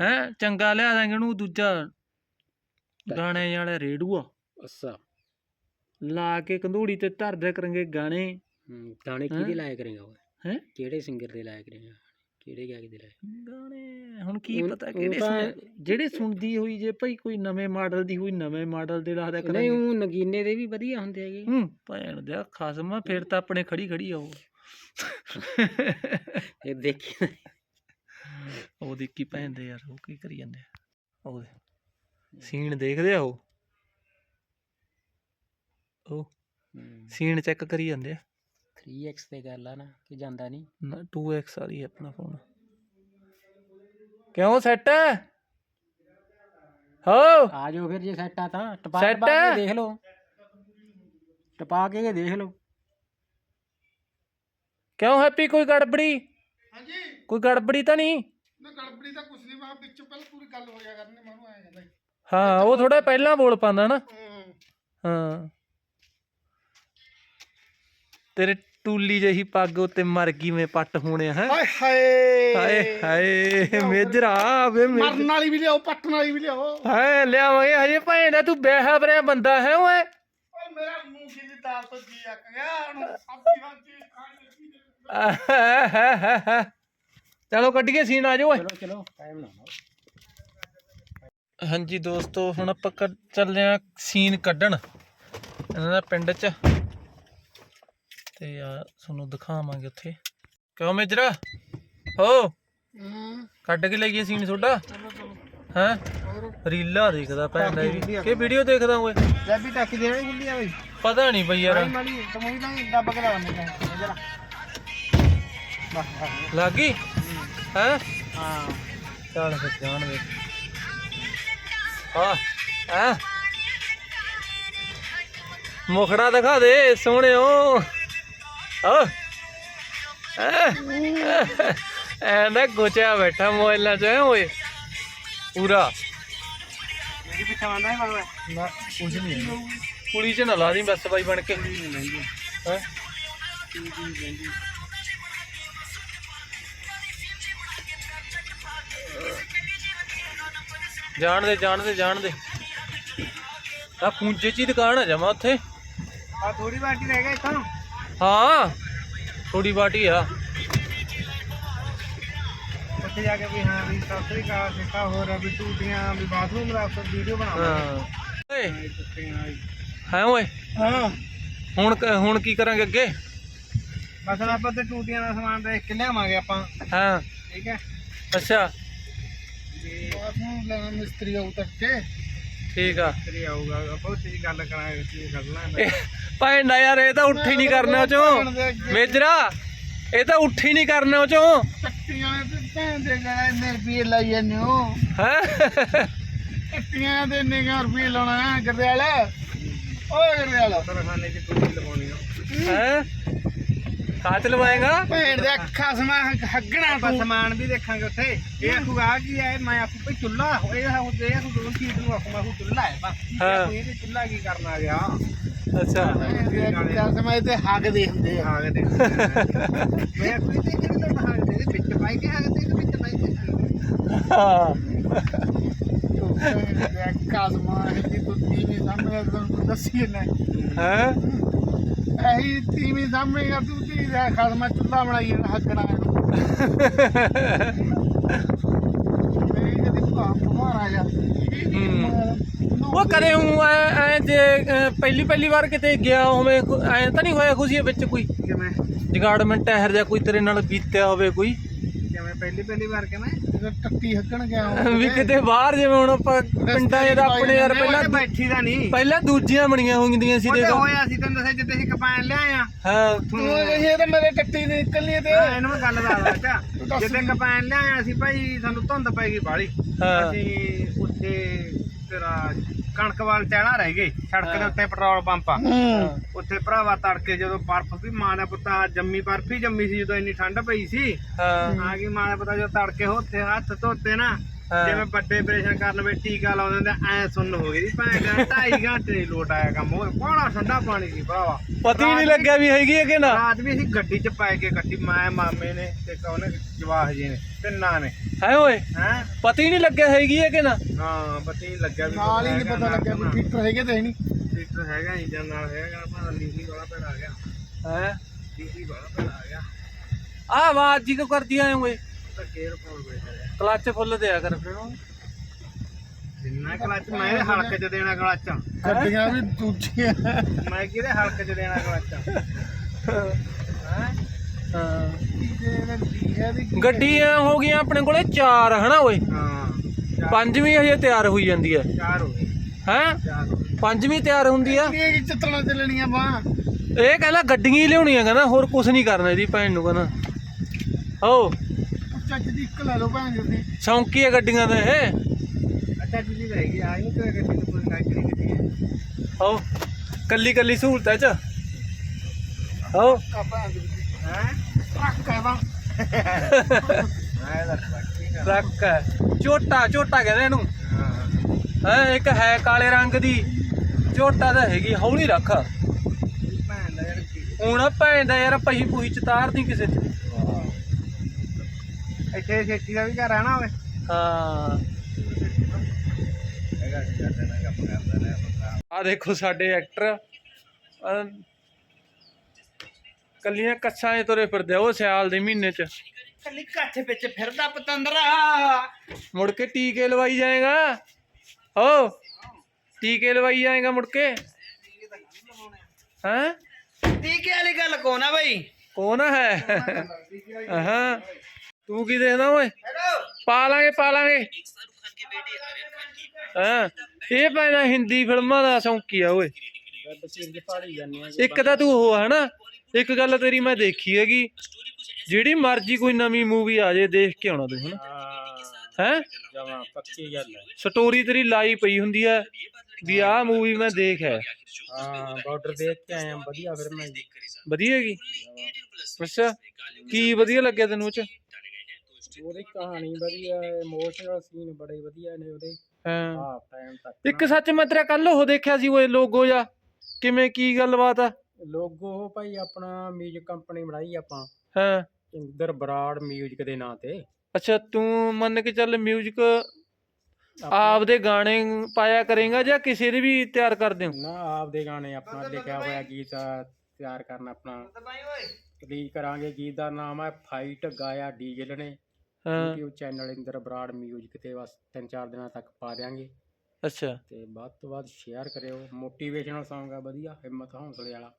ਹੈ? ਚੰਗਾ ਲਿਆ ਦਾਂਗੇ ਉਹਨੂੰ ਦੂਜਾ। ਗਾਣੇ ਵਾਲਾ ਰੇਡੂਆ ਅੱਛਾ। ਲਾ ਕੇ ਕੰਧੂੜੀ ਤੇ ਧਰਦੇ ਕਰਾਂਗੇ ਗਾਣੇ। ਗਾਣੇ? ਕਿਹਦੇ ਲਾਇਆ ਕਰੇਗਾ ਹੈਂ? ਕਿਹੜੇ ਸਿੰਗਰ ਦੇ ਲਾਇਆ ਕਰੇਗਾ? ਕਿਹੜੇ ਗਾ ਦੇ ਲਾਇਆ ਗਾਣੇ ਹੁਣ ਕੀ ਹੁਣ- ਪਤਾ ਹੁਣ ਕਿਹੜੇ ਤਾਂ- ਸੁਣੇ- ਜਿਹੜੇ ਸੁਣਦੀ ਹੋਈ ਜੇ ਭਾਈ ਕੋਈ ਨਵੇਂ ਮਾਡਲ ਦੀ ਹੋਈ ਨਵੇਂ ਮਾਡਲ ਦੇ ਲਾ ਦਿਆ ਨਹੀਂ ਕਰਾਂਗੇ। ਉਹ ਨਗੀਨੇ ਦੇ ਵੀ ਵਧੀਆ ਹੁੰਦੇ ਹੈਗੇ। ਹੂੰ ਭੈਣ ਦਿਆ ਖਸਮਾ ਫਿਰ ਤਾਂ ਆਪਣੇ ਖੜੀ ਖੜੀ ਆ ਉਹ। ਇਹ ਦੇਖੀ ਉਹ ਦੇਖੀ ਭੈਣ ਦੇ ਯਾਰ ਉਹ ਕੀ ਕਰੀ ਜਾਂਦੇ ਆ? ਉਹਦੇ ਸੀਨ ਦੇਖਦੇ ਆ ਉਹ? ਉਹ ਸੀਨ ਚੈੱਕ ਕਰੀ ਜਾਂਦੇ ਆ। 3x ਤੇ ਗੱਲ ਆ ਨਾ ਕਿ ਜਾਂਦਾ ਨਹੀਂ। ਨਾ 2x ਵਾਲੀ ਹੈ ਆਪਣਾ ਫੋਨ ਕਿਉਂ ਸੈੱਟ ਹੈ! ਹੋ ਆ ਜਾਓ ਫਿਰ ਜੇ ਸੈੱਟ ਆ ਤਾਂ ਟਪਾ Set? ਟਪਾ ਹੈ? ਕੇ ਦੇਖ ਲਓ। ਟਪਾ ਕੇ ਦੇਖ ਲਓ। ਕਿਉਂ ਹੈਪੀ ਕੋਈ ਗੜਬੜੀ? ਹਾਂਜੀ। ਕੋਈ ਗੜਬੜੀ ਤਾਂ ਨਹੀਂ? ਨਾ ਗੜਬੜੀ ਤਾਂ ਕੁਛ ਨਹੀਂ ਮੈਂ ਵਿੱਚ ਪਹਿਲਾਂ ਪੂਰੀ ਗੱਲ ਹੋ ਜਾ ਕਰਨੀ ਮੈਨੂੰ ਆਇਆ ਜਾਂਦਾ। ਹਾਂ ਉਹ ਥੋੜਾ ਪਹਿਲਾਂ ਬੋਲ ਪਾਉਂਦਾ ਨਾ। ਹਾਂ। ਤੇਰੇ ਟੂਲੀ ਜਿਹੀ ਪੱਗ ਉੱਤੇ ਮਰ ਗਈ ਮੈਂ ਪੱਟ ਹੋਣਿਆ ਹੈ? ਹਾਏ ਹਾਏ। ਹਾਏ ਹਾਏ ਮੇਜਰਾ ਵੇ ਮੇਜਰਾ ਮਰਨ ਵਾਲੀ ਵੀ ਲਿਆਓ ਪੱਟਣ ਵਾਲੀ ਵੀ ਲਿਆਓ। ਹਾਏ ਲਿਆਵਾਂਗੇ ਹਜੇ ਭੈਣ ਦਾ ਤੂੰ ਵਿਆਹ ਬਰਿਆ ਬੰਦਾ ਹੈ ਓਏ। ਓ ਮੇਰਾ ਮੂੰਗੀ ਦੀ ਦਾਲ ਤੋਂ ਜੀ ਅੱਕ ਗਿਆ ਹੁਣ ਸਬਜ਼ੀ ਵਾਂਜੀ ਖਾਣ ਲੱਗੀ ਚਲੋ ਕੱਢੀਏ ਸੀਨ ਆ ਜਾਓ ਓਏ। ਚਲੋ ਚਲੋ ਟਾਈਮ ਨਾ ਲਾਓ ਹਾਂਜੀ ਦੋਸਤੋ ਹੁਣ ਆਪਾਂ ਕੱਢ- ਚੱਲੇ ਆ ਸੀਨ ਕੱਢਣ ਇਹਨਾਂ ਦਾ ਪਿੰਡ 'ਚ। ਤੇ ਆ ਤੁਹਾਨੂੰ ਦਿਖਾਵਾਂਗੇ ਉੱਥੇ। ਕਿਉਂ ਮੇਜਰਾ ਹੋ? ਕੱਢ ਕੇ ਲਈਏ ਸੀਨ ਤੁਹਾਡਾ? ਹੈ? ਰੀਲਾ ਦੇਖਦਾ ਭੈਣ ਦਾ ਵੀ। ਕਿ ਵੀਡੀਓ ਦੇਖਦਾ ਓਏ? ਜੈਬੀ ਟੱਕ ਦੇਣੀ ਹੁੰਦੀ ਆ ਬਈ। ਪਤਾ ਨਹੀਂ ਬਈ ਯਾਰ। ਤਮੋਈ ਨਾ ਦੱਬ ਕੇ ਲਾਉਣੇ ਚਾਹੀਦੇ ਜਰਾ ਬਸ ਬਸ ਲੱਗ ਹੈ? ਹਾਂ। ਚੱਲ ਫਿਰ ਜਾਣ ਦੇ। ਆ ਆ ਮੁਖੜਾ ਦਿਖਾ ਦੇ ਸੋਹਣਿਓ। ਆ ਐ ਨਾ ਗੋਚਿਆ ਬੈਠਾ ਮੋਬਾਈਲਾਂ 'ਚ ਓਏ। ਪੂਰਾ। ਮੇਰੀ ਪਿੱਛੇ ਆਂਦਾ ਹੈ ਬਾਬਾ। ਨਾ ਕੁਝ ਨਹੀਂ ਕੁੜੀ 'ਚ ਨਾ ਲਾ ਦੀ ਬਸ ਬਾਈ ਬਣ ਕੇ। ਹੈਂ? ਜਾਣ ਦੇ ਜਾਣ ਦੇ ਜਾਣ ਦੇ। ਆ ਪੁੰਜੇ 'ਚ ਹੀ ਦੁਕਾਨ ਆ ਜਾਵਾਂ ਉੱਥੇ। ਆ ਥੋੜੀ ਬਾਟੀ ਰਹਿ ਗਈ ਇੱਥੋਂ। ਹਾਂ ਥੋੜੀ ਬਾਟੀ ਆ। ਉੱਥੇ ਜਾ ਕੇ ਵੀ ਹਾਂ ਵੀ ਸਤਿ ਸ੍ਰੀ ਅਕਾਲ ਸਿੱਕਾ ਹੋਰ ਵੀ ਟੂਟੀਆਂ ਵੀ ਬਾਥਰੂਮ ਦਾ ਵੀਡੀਓ ਬਣਾਵਾਂਗੇ ਹਾਂ। ਓਏ। ਹੈ ਓਏ? ਹਾਂ। ਹੁਣ ਕ- ਹੁਣ ਕੀ ਕਰਾਂਗੇ ਅੱਗੇ? ਬਸ ਹੁਣ ਆਪਾਂ ਤੇ ਟੂਟੀਆਂ ਦਾ ਸਮਾਨ ਦੇਖ ਕੇ ਲਿਆਵਾਂਗੇ ਆਪਾਂ। ਹਾਂ। ਠੀਕ ਹੈ? ਅੱਛਾ। ਬਾਥਰੂਮ ਲੈਣਾ ਮਿਸਤਰੀ ਆਉ ਤੱਕ ਕੇ ਠੀਕ ਆ। ਤੇਰੀ ਆਊਗਾ ਆਪਾਂ ਉੱਥੇ ਜੀ ਗੱਲ ਕਰਾਂਗੇ ਕੀ ਕਰਨਾ। ਭੈਣ ਦਾ ਯਾਰ ਇਹ ਤਾਂ ਉੱਠ ਹੀ ਨਹੀਂ ਕਰਨਾ ਉਹ ਚੋਂ। ਮੇਜਰਾ ਇਹ ਤਾਂ ਉੱਠ ਹੀ ਨਹੀਂ ਕਰਨਾ ਉਹ ਚੋਂ। ਟੱਟੀਆਂ ਨੇ ਤੇ ਭੈਣ ਦੇ ਗਾਣਾ ਇੰਨੇ ਰੁਪਏ ਲਾਈ ਜਾਂਦੇ ਹੋ। ਹੈ? ਟੱਟੀਆਂ ਦੇ ਇੰਨੇ ਰੁਪਏ ਲਾਉਣਾ ਗਰਦਿਆਲ? ਓਏ ਗਰਦਿਆਲ। ਤਰਖਾਨੇ ਚ ਟੂਟੀ ਲਵਾਉਣੀ ਹੈ? ਕਾਚ ਲਵਾਏਗਾ? ਭੈਣ ਦੇ ਅੱਖਾਂ ਸਮਾ ਹੱਗਣਾ ਆਪਾਂ ਤੂੰ। ਸਮਾਨ ਵੀ ਦੇਖਾਂਗੇ ਉੱਥੇ। ਇਹ ਆਖੂਗਾ ਆ ਕੀ ਹੈ? ਮੈਂ ਆਖੂ ਭਈ ਚੁੱਲਾ ਹੋਏਗਾ ਉਹ ਦੇ ਆਖੂ ਦੋ ਚੀਜ਼ ਨੂੰ ਆਖੂ ਮੈਂ ਆਖੂ ਚੁੱਲਾ ਹੈ ਬਸ। ਹਾਂ। ਇਹ ਚੁੱਲਾ ਕੀ ਕਰਨ ਆ ਗਿਆ? ਅੱਛਾ। ਭੈਣ ਦੇ ਅੱਖਾਂ ਸਮਾ ਤੇ ਹੱਗਦੇ ਹੁੰਦੇ ਆ। ਕੇ ਦੇਖ ਮੈਂ ਆਖੂ ਇਹ ਤੇ ਕਿਹਨੇ ਤਾਂ ਹਾਲ ਦੇ ਵਿੱਚ ਪਾਈ ਕੇ ਕੇ ਤੇ ਵਿੱਚ ਪਾਈ ਕੇ ਹਾਂ। ਭੈਣ ਦੇ ਅੱਖਾਂ ਸਮਾ ਦੀ ਤੂੰ ਤੀਵੀਂ ਸਾਹਮਣੇ ਦੱਸੀ ਨਾ ਹੈ? ਇਹੀ ਤੀਵੀਂ ਸਾਹਮਣੇ ਕਰ ਤੂੰ ਤੀ ਦਾ ਖਸਮਾ ਚੁੱਲਾ ਬਣਾਈ ਜਾਂਦਾ ਹੱਗਣਾ ਮੇਰੀ ਕਦੀ ਭਾਪ ਮਹਾਰਾਜਾ ਉਹ ਕਰੇ ਹੂੰ ਐ ਜੇ ਪਹਿਲੀ ਪਹਿਲੀ ਵਾਰ ਕਿਤੇ ਗਿਆ ਹੋਵੇ ਐ ਤਾਂ ਨਹੀਂ ਹੋਇਆ ਖੁਸ਼ੀ ਵਿੱਚ ਕੋਈ? ਕਿਵੇਂ? ਜਗਾੜਮੈਂਟ ਇਹੋ ਜਿਹਾ ਕੋਈ ਤੇਰੇ ਨਾਲ ਬੀਤਿਆ ਹੋਵੇ ਕੋਈ? ਕਿਵੇਂ? ਪਹਿਲੀ ਪਹਿਲੀ ਵਾਰ ਕਿਵੇਂ? ਜਦੋਂ ਗਿਆ ਵੀ ਕਿਤੇ? ਬਾਹਰ ਜਿਵੇਂ ਹੁਣ ਆਪਾਂ ਪਿੰਡਾਂ ਤਾਂ ਆਪਣੇ ਯਾਰ ਪਹਿਲਾਂ ਬੈਠੀ ਦਾ ਨਹੀਂ। ਪਹਿਲਾਂ ਦੂਜੀਆਂ ਬਣੀਆਂ ਹੁੰਦੀਆਂ ਸੀ ਦੇਖ। ਹੋਇਆ ਸੀ ਤੈਨੂੰ ਦੱਸਿਆ ਜਿੱਤੇ ਅਸੀਂ ਕਪਾਣ ਲਿਆਇਆ ਹਾਂ। ਤੂੰ ਇਹ ਤਾਂ ਮੇਰੇ ਟੱਟੀ ਨੇ ਨਿਕਲਣੀ ਤੇ। ਇਹਨੂੰ ਮੈਂ ਗੱਲ ਦੱਸਦਾ ਬੱਚਾ ਜਿੱਤੇ ਕਪਾਣ ਲਿਆਇਆ ਸੀ ਭਾਈ ਸਾਨੂੰ ਧੁੰਦ ਪੈ ਗਈ ਬਾਹਲੀ। ਹਾਂ। ਅਸੀਂ ਉੱਥੇ ਤੇਰਾ ਕਣਕ ਵਾਲ ਚਹਿਣਾ ਰਹਿ ਗਏ ਸੜਕ ਦੇ ਉੱਤੇ ਪੈਟਰੋਲ ਪੰਪ ਆ। ਉੱਥੇ ਭਰਾਵਾ ਤੜਕੇ ਜਦੋਂ ਬਰਫ਼ ਵੀ ਮਾਂ ਦਾ ਪੁੱਤਾ ਜੰਮੀ ਬਰਫ਼ ਹੀ ਜੰਮੀ ਸੀ ਜਦੋਂ ਇੰਨੀ ਠੰਡ ਪਈ ਸੀ। ਹਾਂ। ਆ ਗਈ ਮਾਂ ਦਾ ਪੁੱਤਾ ਜਦੋਂ ਤੜਕੇ ਉੱਥੇ ਹੱਥ ਧੋਤੇ ਨਾ। ਜਿਵੇਂ ਵੱਡੇ ਆਪਰੇਸ਼ਨ ਕਰਨ ਵੇ ਟੀਕਾ ਲਾਉਂਦੇ ਹੁੰਦੇ ਐ ਸੁੰਨ ਹੋ ਗਈ। ਦੀ ਭੈਣ ਦਾ ਢਾਈ ਘੰਟੇ ਨਹੀਂ ਲੋਟ ਆਇਆ ਕੰਮ ਉਹ। ਬੜਾ ਠੰਡਾ ਪਾਣੀ ਸੀ ਭਰਾਵਾ। ਪਤਾ ਹੀ ਨਹੀਂ ਲੱਗਿਆ ਵੀ ਹੈਗੀ ਹੈ ਕਿ ਨਾ? ਰਾਤ ਵੀ ਅਸੀਂ ਗੱਡੀ 'ਚ ਪੈ ਕੇ ਕੱਟੀ ਮੈਂ ਮਾਮੇ ਨੇ ਤੇ ਕੌਣ ਜਵਾਹ ਜੀ ਨੇ ਤਿੰਨਾਂ ਨੇ। ਹੈ ਓਏ? ਹੈ? ਪਤਾ ਹੀ ਨਹੀਂ ਲੱਗਿਆ ਹੈਗੀ ਹੈ ਕਿ ਨਾ? ਹਾਂ ਪਤਾ ਹੀ ਨੀ ਲੱਗਿਆ ਵੀ ਨਾਲ ਹੀ ਨਹੀਂ ਪਤਾ ਲੱਗਿਆ ਕੋਈ ਫਿੱਟਰ ਹੈਗੇ ਤੇ ਨਹੀਂ। ਲੀਟਰ ਹੈਗਾ ਇੰਜਨ ਨਾਲ ਹੈਗਾ ਭਾਂ ਲੀਸੀ ਵਾਲਾ ਪੈੜ ਆ ਗਿਆ ਹੈ? ਲੀਸੀ ਵਾਲਾ ਪੈੜ ਆ ਗਿਆ ਆ ਆਵਾਜ਼ ਜੀ ਕਿਉਂ ਕਰਦੀ ਆਏ ਓਏ? ਤਾਂ ਕੇਅਰ ਪਾਉਣ ਬੈਠਾ ਕਲੱਚ ਫੁੱਲ ਦਿਆ ਕਰ ਫਿਰ ਉਹਨੂੰ। ਜਿੰਨਾ ਕਲੱਚ ਮੈਂ ਇਹਦੇ ਹਲਕ 'ਚ ਦੇਣਾ ਕਲੱਚ। ਗੱਡੀਆਂ ਵੀ ਦੂਜੀਆਂ। ਮੈਂ ਕਿਹਦੇ ਹਲਕ 'ਚ ਦੇਣਾ ਕਲੱਚ? ਹੈ। ਗੱਡੀਆਂ ਹੋ ਗਈਆਂ ਆਪਣੇ ਕੋਲੇ ਚਾਰ ਹਨਾ ਓਏ? ਹਾਂ। ਪੰਜਵੀਂ ਹਜੇ ਤਿਆਰ ਹੋਈ ਜਾਂਦੀ ਹੈ ਚਾਰ ਹੋ ਗਏ। ਹੈ? ਪੰਜਵੀਂ ਤਿਆਰ ਹੁੰਦੀ ਆ ਇਹ ਚਿੱਤਣਾ ਚੱਲਣੀਆਂ ਬਾਹ। ਇਹ ਕਹਿੰਦਾ ਗੱਡੀਆਂ ਹੀ ਲਿਆਉਣੀਆਂ ਕਹਿੰਦਾ ਹੋਰ ਕੁਝ ਨਹੀਂ ਕਰਨਾ ਇਹਦੀ ਭੈਣ ਨੂੰ ਕਹਿੰਦਾ। ਓ ਚੱਜ ਦੀ ਇੱਕ ਲੈ ਲਓ ਭੈਣ ਜੀ ਸ਼ੌਂਕੀ ਆ ਗੱਡੀਆਂ ਦਾ ਇਹ? ਅੱਛਾ ਜੀ ਰਹੇਗੀ ਆ ਨਹੀਂ ਕੋਈ ਗੱਡੀ ਨੂੰ ਕੋਈ ਕਾਇਰੀ ਗੱਡੀ ਹੈ। ਓ ਕੱਲੀ ਕੱਲੀ ਸਹੂਲਤਾਂ ਚ। ਓ ਕਾ ਭੈਣ ਜੀ ਹੈ? ਟਰੱਕ ਹੈ ਵਾ ਮੈਂ ਟਰੱਕ ਹੈ। ਝੋਟਾ ਝੋਟਾ ਕਹਿੰਦੇ ਇਹਨੂੰ। ਹਾਂ ਹੈ ਇੱਕ ਹੈ ਕਾਲੇ ਰੰਗ ਦੀ। ਝੋਟਾ ਤਾਂ ਹੈਗੀ ਹੌਲੀ ਰੱਖ। ਭੈਣ ਦਾ ਯਾਰ ਕੀ ਹੁਣ ਭੈਣ ਦਾ ਯਾਰ ਪਹੀ ਪੁਹੀ ਚ ਤਾਰਦੀ ਕਿਸੇ ਚ। ਇੱਥੇ ਛੇਤੀ ਦਾ ਵੀ ਘਰ ਹੈ ਨਾ ਓਏ। ਹਾਂ। ਆ ਦੇਖੋ ਸਾਡੇ ਐਕਟਰ ਕੱਲੀਆਂ ਕੱਛਾਂ 'ਚ ਤੁਰੇ ਫਿਰਦੇ ਆ ਉਹ ਸਿਆਲ ਦੇ ਮਹੀਨੇ 'ਚ। ਕੱਲੀ ਕੱਠ ਵਿੱਚ ਫਿਰਦਾ ਪਤੰਦਰਾ। ਮੁੜ ਕੇ ਟੀਕੇ ਲਵਾਈ ਜਾਏਗਾ। ਓ ਟੀਕੇ ਲਵਾਈ ਜਾਏਗਾ ਮੁੜ ਕੇ। ਹੈਂ? ਟੀਕੇ ਵਾਲੀ ਗੱਲ ਕੋਣ ਆ ਬਈ? ਕੌਣ ਹੈ? ਹਾਂ ਤੂੰ ਕੀ ਦੇਖਦਾ ਓਏ? ਪਾ ਲਾਂਗੇ ਪਾ ਲਾਂਗੇ ਹਾਂ ਇਹ ਪੈਣਾ ਹਿੰਦੀ ਫਿਲਮਾਂ ਦਾ ਸ਼ੌਂਕੀ ਆ ਓਏ। ਆ ਇੱਕ ਤਾਂ ਤੂੰ ਹੈ ਨਾ ਇੱਕ ਗੱਲ ਤੇਰੀ ਮੈਂ ਦੇਖੀ ਹੈਗੀ। ਜਿਹੜੀ ਮਰਜ਼ੀ ਕੋਈ ਨਵੀਂ ਮੂਵੀ ਆ ਜੇ ਦੇਖ ਕੇ ਆਉਣਾ ਤੂੰ ਹਨਾ? ਹੈ। ਜਮਾ ਪੱਕੀ ਗੱਲ ਹੈ। ਸਟੋਰੀ ਤੇਰੀ ਲਾਈ ਪਈ ਹੁੰਦੀ ਹੈ ਵੀ ਆਹ ਮੂਵੀ ਮੈਂ ਦੇਖ ਹੈ। ਹਾਂ ਬਾਰਡਰ ਦੇਖ ਕੇ ਆਏ ਆ ਵਧੀਆ ਫਿਰ ਮੈਂ ਵਧੀਆ ਹੈਗੀ? ਅੱਛਾ ਕੀ ਵਧੀਆ ਲੱਗਿਆ ਤੈਨੂੰ ਉਹ ਚ? ਉਹਦੀ ਕਹਾਣੀ ਵਧੀਆ ਇਮੋਸ਼ਨਲ ਸੀਨ ਬੜੇ ਵਧੀਆ ਨੇ ਉਹਦੇ। ਹਾਂ। ਹਾਫ ਟਾਈਮ ਤੱਕ ਇੱਕ ਸੱਚ ਮੈਂ ਤੇਰਾ ਕੱਲ ਉਹ ਦੇਖਿਆ ਸੀ ਉਹ ਲੋਗੋ ਜਾ ਕਿਵੇਂ ਕੀ ਗੱਲਬਾਤ ਆ? ਲੋਗੋ ਭਾਈ ਆਪਣਾ ਮਿਊਜ਼ਿਕ ਕੰਪਨੀ ਬਣਾਈ ਆਪਾਂ। ਹਾਂ। ਇੰਦਰ ਬਰਾੜ ਮਿਊਜ਼ਿਕ ਦੇ ਨਾਂ ਤੇ। ਅੱਛਾ ਤੂੰ ਮੰਨ ਕੇ ਚੱਲ 뮤직 ਆਪਦੇ ਗਾਣੇ ਪਾਇਆ ਕਰੇਗਾ ਜਾਂ ਕਿਸੇ ਦੇ ਵੀ ਤਿਆਰ ਕਰਦੇ ਹੋ? ਨਾ ਆਪਦੇ ਗਾਣੇ ਆਪਣਾ ਲਿਖਿਆ ਹੋਇਆ ਗੀਤ ਆ, ਤਿਆਰ ਕਰਨਾ ਆਪਣਾ। ਰਿਲੀਜ਼ ਕਰਾਂਗੇ ਗੀਤ ਦਾ ਨਾਮ ਹੈ ਫਾਈਟ ਗਾਇਆ ਡੀਜਲ ਨੇ ਹਾਂ। YouTube channel Inder Brar music ਤੇ ਬਸ ਤਿੰਨ ਚਾਰ ਦਿਨਾਂ ਤੱਕ ਪਾ ਦਿਆਂਗੇ। ਅੱਛਾ। ਤੇ ਵੱਧ ਤੋਂ ਵੱਧ ਸ਼ੇਅਰ ਕਰਿਓ। ਮੋਟੀਵੇਸ਼ਨਲ Song ਆ ਵਧੀਆ ਹਿੰਮਤ ਹੌਸਲੇ ਵਾਲਾ।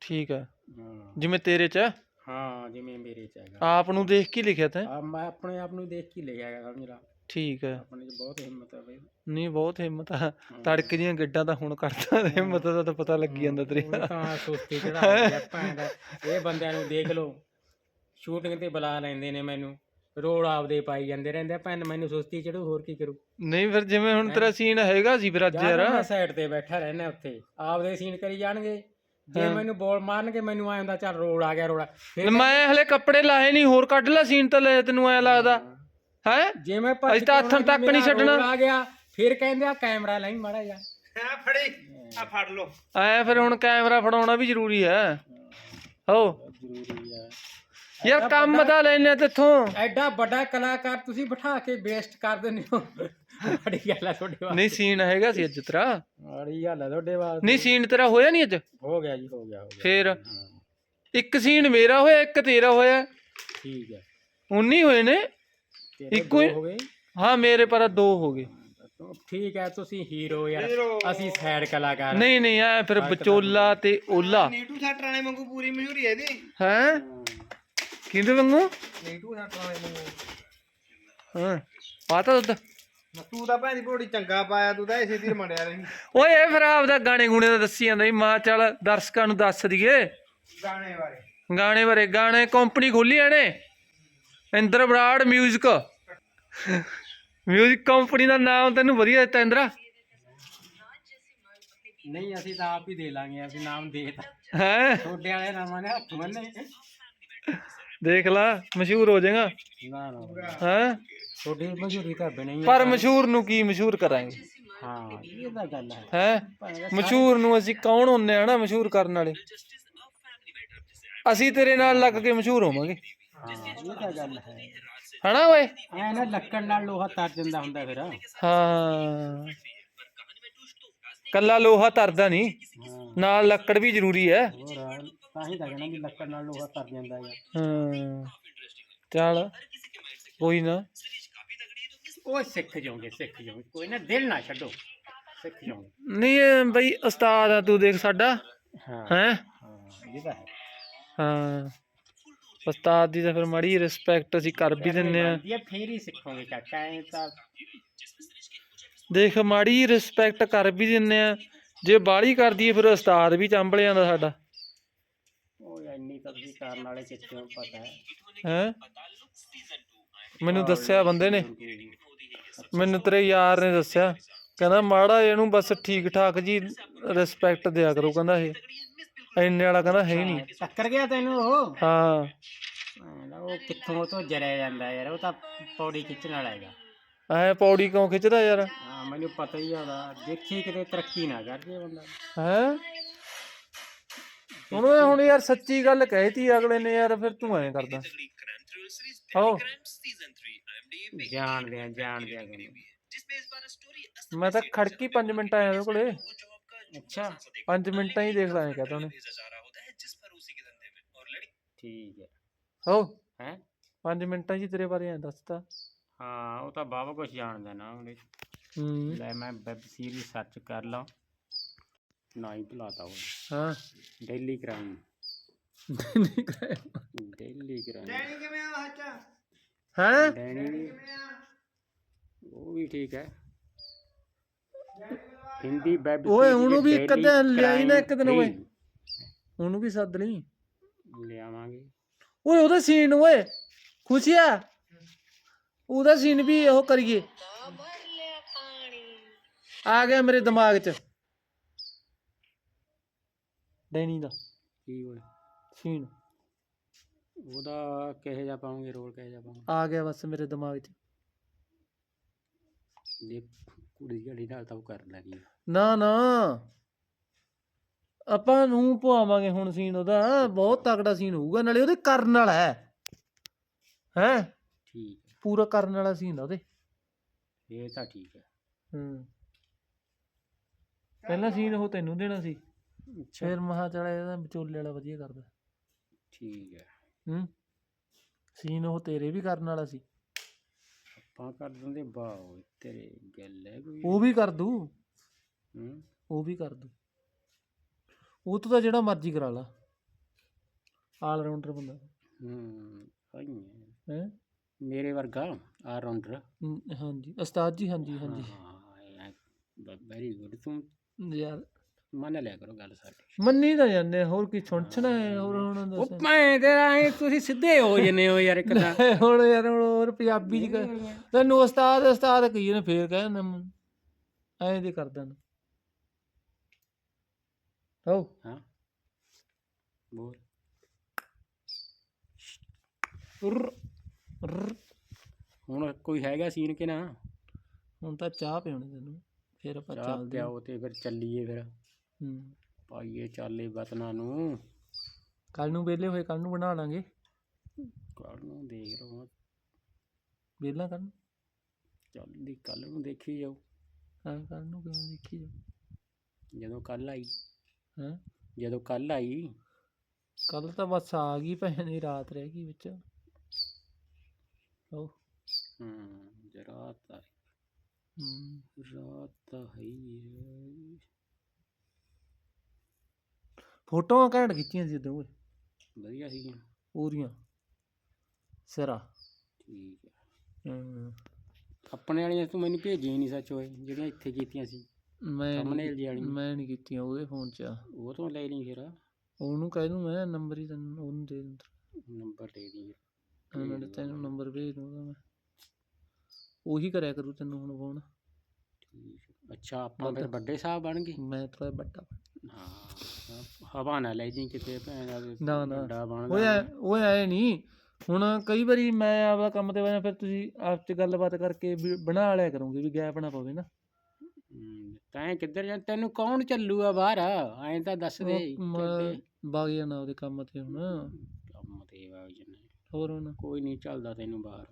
ਠੀਕ ਹਾਂ। ਜਿਵੇਂ ਤੇਰੇ ਚ ਆ, ਹਾਂ ਜਿਵੇਂ ਮੇਰੇ ਚ ਹੈਗਾ। ਆਪ ਨੂੰ ਦੇਖ ਕੇ ਲਿਖਿਆ ਤੈਂ? ਆ ਮੈਂ ਆਪਣੇ ਆਪ ਨੂੰ ਦੇਖ ਕੇ ਹੀ ਲਿਖਿਆ ਹੈਗਾ ਸਮਝ ਲਾ ਠੀਕ ਹੈ ਆਪਣੇ ਚ ਬਹੁਤ ਹਿੰਮਤ ਹੈ ਬਈ। ਨਹੀਂ ਬਹੁਤ ਹਿੰਮਤ ਆ। ਤੜਕੇ ਦੀਆਂ ਗੱਡਾਂ ਤਾਂ ਹੁਣ ਕਰਦਾ ਹਿੰਮਤ ਦਾ ਤਾਂ ਪਤਾ ਲੱਗੀ ਜਾਂਦਾ ਤੇਰੀ। ਉਹ ਤਾਂ ਸੁਸਤੀ ਚੜਾ ਭੈਣ ਦਾ। ਇਹ ਬੰਦਿਆਂ ਨੂੰ ਦੇਖ ਲਓ। ਸ਼ੂਟਿੰਗ ਤੇ ਬੁਲਾ ਲੈਂਦੇ ਨੇ ਮੈਨੂੰ। ਰੋਲ ਆਪਦੇ ਪਾਈ ਜਾਂਦੇ ਰਹਿੰਦੇ ਆ, ਭੈਣ ਮੈਨੂੰ ਸੁਸਤੀ ਚੜੂ ਹੋਰ ਕੀ ਕਰੂ? ਨਹੀਂ ਫਿਰ ਜਿਵੇਂ ਹੁਣ ਤੇਰਾ ਸੀਨ ਹੈਗਾ ਸੀ ਫਿਰ ਅੱਜ ਯਾਰ। ਯਾਰ ਮੈਂ ਸਾਈਡ ਤੇ ਬੈਠਾ ਰਹਿਣਾ ਉੱਥੇ ਆਪਦੇ ਸੀਨ ਕਰੀ ਜਾਣਗੇ। ਜੇ ਮੈਨੂੰ ਬੋਲ ਮਾਰਨਗੇ ਮੈਨੂੰ ਐਂ ਹੁੰਦਾ ਚੱਲ ਰੋਲ ਆ ਗਿਆ ਰੋਲ ਆ। ਫਿਰ ਮੈਂ ਹਲੇ ਕੱਪੜੇ ਲਾਏ ਨਹੀਂ ਹੋਰ ਕੱਢ ਲੈ ਸੀਨ ਤਾਂ ਲੈ ਤੈਨੂੰ ਐ ਲੱਗਦਾ। ਹੈ। ਜੇ ਮੈਂ ਅਸੀਂ ਤਾਂ ਹੱਥਾਂ ਤੱਕ ਨਹੀਂ ਛੱਡਣਾ। ਆ ਗਿਆ ਫਿਰ ਕਹਿੰਦੇ ਆ ਕੈਮਰਾ ਲਾਈ ਮਾੜਾ ਜਾ ਆ ਫੜੀ ਆ ਫੜ ਲੋ ਐ ਫਿਰ ਹੁਣ ਕੈਮਰਾ ਫੜਾਉਣਾ ਵੀ ਜ਼ਰੂਰੀ ਹੈ। ਹੋ। ਜ਼ਰੂਰੀ ਆ ਯਾਰ ਕੰਮ ਤਾਂ ਲੈਨੇ ਤੇਥੋਂ ਐਡਾ ਵੱਡਾ ਕਲਾਕਾਰ ਤੁਸੀਂ ਬਿਠਾ ਕੇ ਵੇਸਟ ਕਰ ਦਿੰਦੇ ਹੋ। ਬੜੀ ਗੱਲ ਆ ਤੁਹਾਡੇ ਵਾਸਤੇ। ਨਹੀਂ ਸੀਨ ਹੈਗਾ ਸੀ ਅੱਜ ਤੇਰਾ। ਬੜੀ ਗੱਲ ਆ ਤੁਹਾਡੇ ਵਾਸਤੇ। ਨਹੀਂ ਸੀਨ ਤੇਰਾ ਹੋਇਆ ਨਹੀਂ ਅੱਜ? ਹੋ ਗਿਆ ਜੀ ਹੋ ਗਿਆ ਹੋ ਗਿਆ। ਫੇਰ ਇੱਕ ਸੀਨ ਮੇਰਾ ਹੋਇਆ ਇੱਕ ਤੇਰਾ ਹੋਇਆ। ਠੀਕ ਹੈ 19 ਹੋਏ ਨੇ। ਇੱਕੋ ਹੀ- ਦੋ ਹੋ ਗਏ। ਹਾਂ ਮੇਰੇ ਪਰ ਦੋ ਹੋ ਗਏ। ਠੀਕ ਹੈ ਤੁਸੀਂ ਹੀਰੋ ਯਾਰ ਅਸੀਂ ਸਾਈਡ ਕਲਾਕਾਰ ਨਹੀਂ ਨਹੀਂ ਐ ਫਿਰ ਵਿਚੋਲਾ ਤੇ ਓਲਾ। ਨੀਟੂ ਸੱਟ ਵਾਲੇ ਵਾਂਗੂ ਪੂਰੀ ਮਸ਼ਹੂਰੀ ਹੈ ਇਹਦੀ। ਹੈ। ਕਿਹਦੇ ਵਾਂਗੂ ਨੀਟੂ ਸੱਟ ਵਾਲੇ ਵਾਂਗੂ ਹਾਂ ਪਾਤਾ ਦੁੱਧ ਤੂੰ ਤਾਂ ਭੈਣ ਦੀ ਭੋੜੀ ਚੰਗਾ ਪਾਇਆ ਤੂੰ ਤਾਂ ਇਸੇ ਦੀ ਮੰਡਿਆ ਰਹੀ ਓਏ ਇਹ ਫਿਰ ਆਪਦਾ ਗਾਣੇ ਗੁਣੇ ਦਾ ਦੱਸੀ ਜਾਂਦਾ ਸੀ ਮਾਂ ਚੱਲ ਦਰਸ਼ਕਾਂ ਨੂੰ ਦੱਸ ਦਈਏ ਗਾਣੇ ਬਾਰੇ ਗਾਣੇ ਬਾਰੇ ਗਾਣੇ ਕੰਪਨੀ ਖੋਲੀ ਇਹਨੇ ਇੰਦਰ ਬਰਾੜ 뮤직 뮤직 ਕੰਪਨੀ ਦਾ ਨਾਮ ਤੈਨੂੰ ਵਧੀਆ ਦਿੱਤਾ ਇੰਦਰਾ ਨਹੀਂ ਅਸੀਂ ਤਾਂ ਆਪ ਹੀ ਦੇ ਲਾਂਗੇ ਅਸੀਂ ਨਾਮ ਦੇਤਾ ਹੈ ਛੋਟੇ ਵਾਲੇ ਨਾਮਾਂ ਨੇ ਹੱਥ ਬੰਨੇ ਦੇਖ ਲਾ ਮਸ਼ਹੂਰ ਹੋ ਜਾਏਗਾ। ਨਾ ਨਾ ਹੈ ਛੋਟੀ ਮਸ਼ਹੂਰੀ ਤਾਂ ਬਣੀ ਪਰ ਮਸ਼ਹੂਰ ਨੂੰ ਕੀ ਮਸ਼ਹੂਰ ਕਰਾਂਗੇ? ਹਾਂ ਇਹ ਤਾਂ ਗੱਲ ਹੈ। ਹੈ? ਮਸ਼ਹੂਰ ਨੂੰ ਅਸੀਂ ਕੌਣ ਹੁੰਨੇ ਆ ਨਾ ਮਸ਼ਹੂਰ ਕਰਨ ਵਾਲੇ? ਅਸੀਂ ਤੇਰੇ ਨਾਲ ਲੱਗ ਕੇ ਮਸ਼ਹੂਰ ਹੋਵਾਂਗੇ। ਹਾਂ ਇਹ ਤਾਂ ਗੱਲ ਹੈ। ਹਨਾ ਓਏ? ਐ ਨਾ ਲੱਕੜ ਨਾਲ ਲੋਹਾ ਤਰ ਜਾਂਦਾ ਹੁੰਦਾ ਫਿਰ। ਹਾਂ। ਕੱਲਾ ਲੋਹਾ ਤਰਦਾ ਨਹੀਂ। ਨਾਲ ਲੱਕੜ ਵੀ ਜ਼ਰੂਰੀ ਹੈ। ਤਾਂ ਹੀ ਤਾਂ ਵੀ ਲੱਕੜ ਨਾਲ ਲੋਹਾ ਤਰ ਜਾਂਦਾ ਹੈ ਹਾਂ। ਚੱਲ ਕੋਈ ਨਾ। ਉਹ ਸਿੱਖ ਜਾਓਗੇ ਸਿੱਖ ਜਾਓਗੇ। ਕੋਈ ਨਾ ਦਿਲ ਨਾ ਛੱਡੋ। ਸਿੱਖ ਜਾਓਗੇ। ਨਹੀਂ ਇਹ ਬਈ ਉਸਤਾਦ ਆ ਤੂੰ ਦੇਖ ਸਾਡਾ। ਹਾਂ। ਹੈ? ਹਾਂ ਇਹ ਤਾਂ ਹੈ। ਹਾਂ। ਉਸਤਾਦ ਦੀ ਤਾਂ ਫਿਰ ਮਾੜੀ ਰਿਸਪੈਕਟ ਅਸੀਂ ਕਰ ਵੀ ਦਿੰਨੇ ਆ। ਇਹ ਫੇਰ ਹੀ ਸਿੱਖੋਗੇ ਚਾਚਾ ਐ ਤਾਂ ਦੇਖ ਮਾੜੀ ਰਿਸਪੈਕਟ ਕਰ ਵੀ ਦਿੰਨੇ ਆ। ਜੇ ਬਾਲੀ ਕਰਦੀ ਫਿਰ ਉਸਤਾਦ ਵੀ ਚੰਬਲ ਜਾਂਦਾ ਸਾਡਾ। ਉਹ ਇੰਨੀ ਤਾਂ ਤੁਸੀਂ ਕਰਨ ਵਾਲੇ ਕਿੱਥੇ ਹੋ? ਪਤਾ ਹੈ ਹੈ ਮੈਨੂੰ ਦੱਸਿਆ ਬੰਦੇ ਨੇ। ਮੈਨੂੰ ਤੇਰੇ ਯਾਰ ਨੇ ਦੱਸਿਆ। ਕਹਿੰਦਾ ਮਾੜਾ ਇਹਨੂੰ ਬਸ ਠੀਕ ਠਾਕ ਜੀ ਰਿਸਪੈਕਟ ਦਿਆ ਕਰੋ ਕਹਿੰਦਾ ਇਹ। ਇੰਨੇ ਵਾਲਾ ਕਹਿੰਦਾ ਹੈ ਹੀ ਨਹੀਂ। ਟੱਕਰ ਗਿਆ ਤੈਨੂੰ ਉਹ? ਹਾਂ। ਐਂ ਉਹ ਕਿੱਥੋਂ ਉਹ ਤੋਂ ਜਰਿਆ ਜਾਂਦਾ ਯਾਰ ਉਹ ਤਾਂ ਪੌੜੀ ਖਿੱਚਣ ਵਾਲਾ ਹੈਗਾ। ਐ ਪੌੜੀ ਕਿਉਂ ਖਿੱਚਦਾ ਯਾਰ? ਹਾਂ ਮੈਨੂੰ ਪਤਾ ਹੀ ਆਦਾ ਦੇਖੀ ਕਿਤੇ ਤਰੱਕੀ ਨਾ ਕਰ ਜੇ ਬੰਦਾ। ਹੈ? ਉਹਨੂੰ ਹੁਣ ਯਾਰ ਸੱਚੀ ਗੱਲ ਕਹਿਤੀ ਅਗਲੇ ਨੇ ਯਾਰ ਫਿਰ ਤੂੰ ਐਂ ਕਰਦਾ। ਹੋ ਜਾਣਦੇ ਆ ਜਾਣਦੇ ਆ। ਮੈਂ ਤਾਂ ਖੜਕੀ 5 ਮਿੰਟ ਆਇਆ ਉਹਦੇ ਕੋਲੇ। ਅੱਛਾ। 5 ਮਿੰਟਾਂ ਹੀ ਦੇਖ ਲਾਂਗੇ ਕਹਤਾ ਉਹਨੇ ਠੀਕ ਹੈ। ਹੋ। ਹੈ? 5 ਮਿੰਟਾਂ 'ਚ ਹੀ ਤੇਰੇ ਬਾਰੇ ਐਂ ਦੱਸਤਾ। ਹਾਂ ਉਹ ਤਾਂ ਬਾਬਾ ਕੁਝ ਜਾਣਦਾ ਨਾ ਉਹਨੇ ਹੂੰ। ਲੈ ਮੈਂ ਵੈਬ ਸੀਰੀਜ਼ ਸਰਚ ਕਰ ਲਾਂ। ਨਾ ਹੀ ਭੁਲਾਤਾ ਉਹ ਹਾਂ। ਡੇਲੀ ਕ੍ਰਾਈਮ ਨਹੀਂ ਕਰਾਇਆ ਡੇਲੀ ਕ੍ਰਾਈਮ ਡੈਣੀ ਕਿਵੇਂ ਆ ਹੱਚਾ ਹੈ? ਡੈਣੀ ਉਹ ਵੀ ਠੀਕ ਹੈ। ਹਿੰਦੀ ਵੈਬ ਓਏ, ਉਹਨੂੰ ਵੀ ਇੱਕ daily ਦਿਨ ਲਿਆਈ ਨਾ ਇੱਕ ਦਿਨ ਓਏ। free। ਉਹਨੂੰ ਵੀ ਸੱਦ ਲਈ। ਲਿਆਵਾਂਗੇ। ਓਏ ਉਹਦਾ ਸੀਨ ਓਏ। ਖੁਸ਼ੀਆ ਉਹਦਾ ਸੀਨ ਵੀ ਉਹ ਕਰੀਏ। ਆ ਗਿਆ ਮੇਰੇ ਦਿਮਾਗ 'ਚ। ਡੈਨੀ ਦਾ। ਕੀ ਹੋਏ ਸੀਨ ਉਹਦਾ ਕਿਹੋ ਜਿਹਾ ਪਾਉਂਗੇ ਰੋਲ ਕਿਹੋ ਜਿਹਾ ਪਾਉਂਗੇ? ਆ ਗਿਆ ਬਸ ਮੇਰੇ ਦਿਮਾਗ 'ਚ। ਜੇ ਕੁੜੀ ਘੜੀ ਨਾਲ ਤਾਂ ਉਹ ਕਰ ਲੱਗੀ ਨਾ ਨਾ। ਆਪਾਂ ਨੂੰ ਪਵਾਵਾਂਗੇ ਹੁਣ ਸੀਨ ਉਹਦਾ। ਬਹੁਤ ਤਕੜਾ ਸੀਨ ਹੋਊਗਾ ਨਾਲੇ ਉਹਦੇ ਕਰਨ ਵਾਲਾ ਹੈ। ਹੈ? ਠੀਕ ਹੈ। ਪੂਰਾ ਕਰਨ ਵਾਲਾ ਸੀਨ ਆ ਉਹਦੇ। ਇਹ ਤਾਂ ਠੀਕ ਹੈ। ਹੂੰ। ਪਹਿਲਾ ਸੀਨ ਉਹ ਤੈਨੂੰ ਦੇਣਾ ਸੀ। ਅੱਛਾ। ਫਿਰ ਮਹਾ ਚਲਾ ਇਹਦਾ ਵਿਚੋਲੇ ਵਾਲਾ ਵਧੀਆ ਕਰਦਾ। ਠੀਕ ਹੈ। ਹੂੰ? ਸੀਨ ਉਹ ਤੇਰੇ ਵੀ ਕਰਨ ਵਾਲਾ ਸੀ। ਆਪਾਂ ਕਰ ਦਿੰਦੇ ਬਾਓ ਤੇਰੇ ਗੱਲ ਹੈ ਕੋਈ। ਉਹ ਵੀ ਕਰ ਦੂ ਹੂੰ। ਉਹ ਵੀ ਕਰ ਦੂ ਉਹ ਤੋਂ ਤਾਂ ਜਿਹੜਾ ਮਰਜ਼ੀ ਕਰਾ ਲਾ। ਆਲ ਰਾਊਂਡਰ ਬੰਦਾ। ਹੂੰ ਸਹੀ ਹੈ। ਹੈ? ਮੇਰੇ ਵਰਗਾ ਆ ਰਾਉਂਡਰ ਹਾਂਜੀ। ਉਸਤਾਦ ਜੀ ਹਾਂਜੀ ਹਾਂਜੀ। ਹਾਂ ਵੈਰੀ ਗੁੱਡ ਤੂੰ। ਯਾਰ ਮੰਨ ਲਿਆ ਕਰੋ ਗੱਲ ਸਾਡੀ। ਮੰਨੀ ਤਾਂ ਜਾਂਦੇ ਆ, ਹੋਰ ਕੀ ਸੁਣਛਣਾ ਹੈ ਹੋਰ ਹੁਣ ਉਹ ਦੱਸ ਤੇਰਾ ਐ ਤੁਸੀਂ ਸਿੱਧੇ ਹੋ ਜਨੇ ਹੋ ਯਾਰ ਇੱਕ ਤਾਂ। ਹੁਣ ਯਾਰ ਹੁਣ ਹੋਰ ਪੰਜਾਬੀ ਚ ਕਹਿ- ਤੈਨੂੰ ਉਸਤਾਦ ਉਸਤਾਦ ਕਹੀ ਨੇ ਫੇਰ ਕਹਿ ਦਿੰਦਾ ਐਂ ਦੇ ਕਰਦਾ ਨਾ ਹੋ ਹਾਂ। ਬੋਲ। ਹੁਣ ਕੋਈ ਹੈਗਾ ਸੀਨ ਕਿ ਨਾ? ਹੁਣ ਤਾਂ ਚਾਹ ਪਿਉਣੀ ਤੈਨੂੰ। ਫੇਰ ਆਪਾਂ ਚਾਹ ਚੱਲਦੇ। ਪਿਆਓ ਤੇ ਫਿਰ ਚੱਲੀਏ ਫਿਰ। ਹੂੰ ਪਾਈਏ ਚਾਲੇ ਬਤਨਾ ਨੂੰ। ਕੱਲ ਨੂੰ ਵਿਹਲੇ ਹੋਏ ਕੱਲ ਨੂੰ ਬਣਾ ਲਾਂਗੇ। ਕੱਲ ਨੂੰ ਦੇਖ ਰਹਾ ਵਿਹਲਾ ਕੱਲ ਨੂੰ? ਚੱਲ ਦੀ ਕੱਲ ਨੂੰ ਦੇਖੀ ਜਾਓ। ਹਾਂ ਕੱਲ ਨੂੰ ਕਿਵੇਂ ਦੇਖੀ ਜਾ ਜਦੋਂ ਕੱਲ ਆਈ। ਹਾਂ। ਜਦੋਂ ਕੱਲ ਆਈ। ਕੱਲ ਤਾਂ ਬਸ ਆ ਗਈ ਭੈਣੇ ਰਾਤ ਰਹਿ ਗਈ ਵਿੱਚ। ਹੋ ਹੂੰ ਜਰਾ ਤਾਂ ਹੂੰ। ਰਾਤ ਤਾਂ ਹੈ ਹੀ ਹੈ। ਫੋਟੋਆਂ ਘੈਂਟ ਖਿੱਚੀਆਂ ਸੀ ਦੋਵੇਂ ਵਧੀਆ ਸੀ ਪੂਰੀਆਂ। ਸਿਰਾ। ਠੀਕ ਹੈ ਹੂੰ। ਆਪਣੇ ਵਾਲੀਆਂ ਤੂੰ ਮੈਨੂੰ ਭੇਜੀਆਂ ਨਹੀਂ ਸੱਚ ਹੋਏ ਜਿਹੜੀਆਂ ਇੱਥੇ ਕੀਤੀਆਂ ਸੀ। ਮੈਂ thumbnail ਜਿਹੀ ਵਾਲੀਆਂ। ਮੈਂ ਨਹੀਂ ਕੀਤੀਆਂ ਉਹਦੇ ਫੋਨ 'ਚ। ਆ। ਉਹ ਤੋਂ ਲੈ ਲਈ ਫਿਰ। ਉਹਨੂੰ ਕਹਿ ਦੂੰ ਮੈਂ ਨੰਬਰ ਹੀ ਤੈਨੂੰ ਉਹਨੂੰ ਦੇ ਦੂੰ। ਨੰਬਰ ਦੇ ਦੀ। ਉਹਨਾਂ ਨੇ ਤੈਨੂੰ ਨੰਬਰ ਭੇਜ ਦੂੰਗਾ ਮੈਂ। ਉਹੀ ਕਰਿਆ ਕਰੂ ਤੈਨੂੰ ਹੁਣ ਫੋਨ ਠੀਕ। ਹੈ। ਅੱਛਾ ਆਪਾਂ ਫਿਰ ਵੱਡੇ ਸਾਹਿਬ ਬਣ ਗਏ। ਮੈਂ ਥੋੜਾ ਵੱਡਾ। ਹਵਾ ਨਾ ਲੈ ਜੀ ਕਿਤੇ ਭੈਣ ਦਾ ਨਾ, ਨਾ। ਵੱਡਾ ਬਣ ਓਏ ਐ- ਨਹੀਂ। ਹੁਣ ਕਈ ਵਾਰੀ ਮੈਂ ਆਪਦਾ ਕੰਮ ਤੇ ਵਜਾ ਫਿਰ ਤੁਸੀਂ ਆਪ ਚ ਗੱਲਬਾਤ ਕਰਕੇ ਵੀ ਬਣਾ ਲਿਆ ਕਰੋਗੇ ਵੀ ਗੈਪ ਨਾ ਪਵੇ ਨਾ। ਤੈਂ ਕਿੱਧਰ ਜਾਂ ਤੈਨੂੰ ਕੌਣ ਚੱਲੂਗਾ ਬਾਹਰ? ਐਂ ਤਾਂ ਦੱਸ ਦੇ ਉਹ ਬਾਗ ਜਾਣਾ ਉਹਦੇ ਕੰਮ ਤੇ ਹੁਣ। ਕੰਮ ਤੇ ਜਨੇ ਹੋਰ ਹੁਣ? ਕੋਈ ਨਹੀਂ ਚੱਲਦਾ ਤੈਨੂੰ ਬਾਹਰ।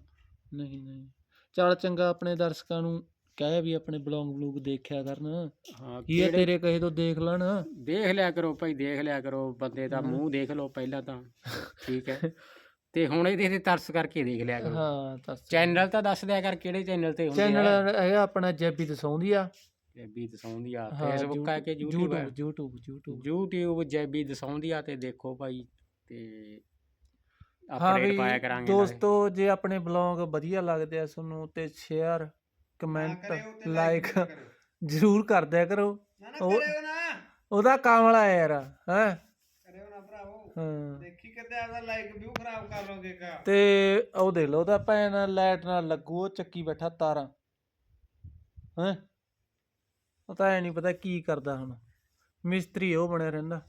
ਨਹੀਂ ਨਹੀਂ। ਚੱਲ ਚੰਗਾ ਆਪਣੇ ਦਰਸ਼ਕਾਂ ਨੂੰ ਕਹਿ ਵੀ ਆਪਣੇ ਬਲੌਗ ਬਲੂਗ ਦੇਖਿਆ ਕਰਨ। ਹਾਂ ਕੀ ਹੈ ਕਿਹੜੇ- ਤੇਰੇ ਕਹੇ ਤੋਂ ਦੇਖ ਲੈਣ? ਦੇਖ ਲਿਆ ਕਰੋ ਭਾਈ ਦੇਖ ਲਿਆ ਕਰੋ। ਬੰਦੇ ਦਾ ਮੂੰਹ ਦੇਖ ਲਓ ਪਹਿਲਾਂ ਤਾਂ। ਠੀਕ ਹੈ। ਤੇ ਹੁਣ ਇਹਦੇ ਤੇ ਤਰਸ ਕਰਕੇ ਦੇਖ ਲਿਆ ਕਰੋ। ਹਾਂ ਦੱਸ ਚੈਨਲ ਤਾਂ ਦੱਸ ਦਿਆ ਕਰ ਕਿਹੜੇ ਚੈਨਲ ਤੇ ਹੁੰਦੇ ਚੈਨਲ ਹੈਗਾ ਆਪਣਾ ਜੈਬੀ ਦਸੌਂਦੀ ਆ। ਜੈਬੀ ਦਸਾਉਂਦੀ ਆ। ਹਾਂ, ਫੇਸਬੁੱਕ ਆ ਕਿ YouTube ਆ? YouTube YouTube YouTube YouTube ਜੈਬੀ ਦਸਾਉਂਦੀ ਆ ਤੇ ਦੇਖੋ ਭਾਈ ਤੇ ਹਾਂ ਅਪਡੇਟ ਵੀ ਪਾਇਆ ਕਰਾਂਗੇ ਨਾਲੇ। ਦੋਸਤੋ ਜੇ ਆਪਣੇ ਬਲੌਗ ਵਧੀਆ ਲੱਗਦੇ ਆ ਤੁਹਾਨੂੰ ਤੇ ਸ਼ੇਅਰ ਕਮੈਂਟ ਲਾਈਕ ਜ਼ਰੂਰ ਕਰ। ਦਿਆ ਕਰੋ। ਨਾ ਨਾ ਉਹ- ਕਰਿਓ ਨਾ। ਉਹਦਾ ਕਾਮਲਾ ਹੈ ਯਾਰ ਹੈ? ਕਰਿਓ ਨਾ ਭਰਾਵੋ। ਹਾਂ। ਦੇਖੀ ਕਿਤੇ ਆਪਦਾ ਲਾਈਕ ਵਿਊ ਖਰਾਬ ਕਰ ਲੋਗੇ ਕਾ ਤੇ ਉਹ ਦੇ ਲੋ ਉਹਦਾ ਭੈਣ ਲਾਈਟ ਨਾਲ ਲੱਗੂ ਉਹ ਚੱਕੀ ਬੈਠਾ ਤਾਰਾਂ। ਹੈ? ਉਹ ਤਾਂ ਐ ਨਹੀਂ ਪਤਾ ਕੀ ਕਰਦਾ ਹੁਣ। ਮਿਸਤਰੀ ਉਹ ਬਣਿਆ ਰਹਿੰਦਾ।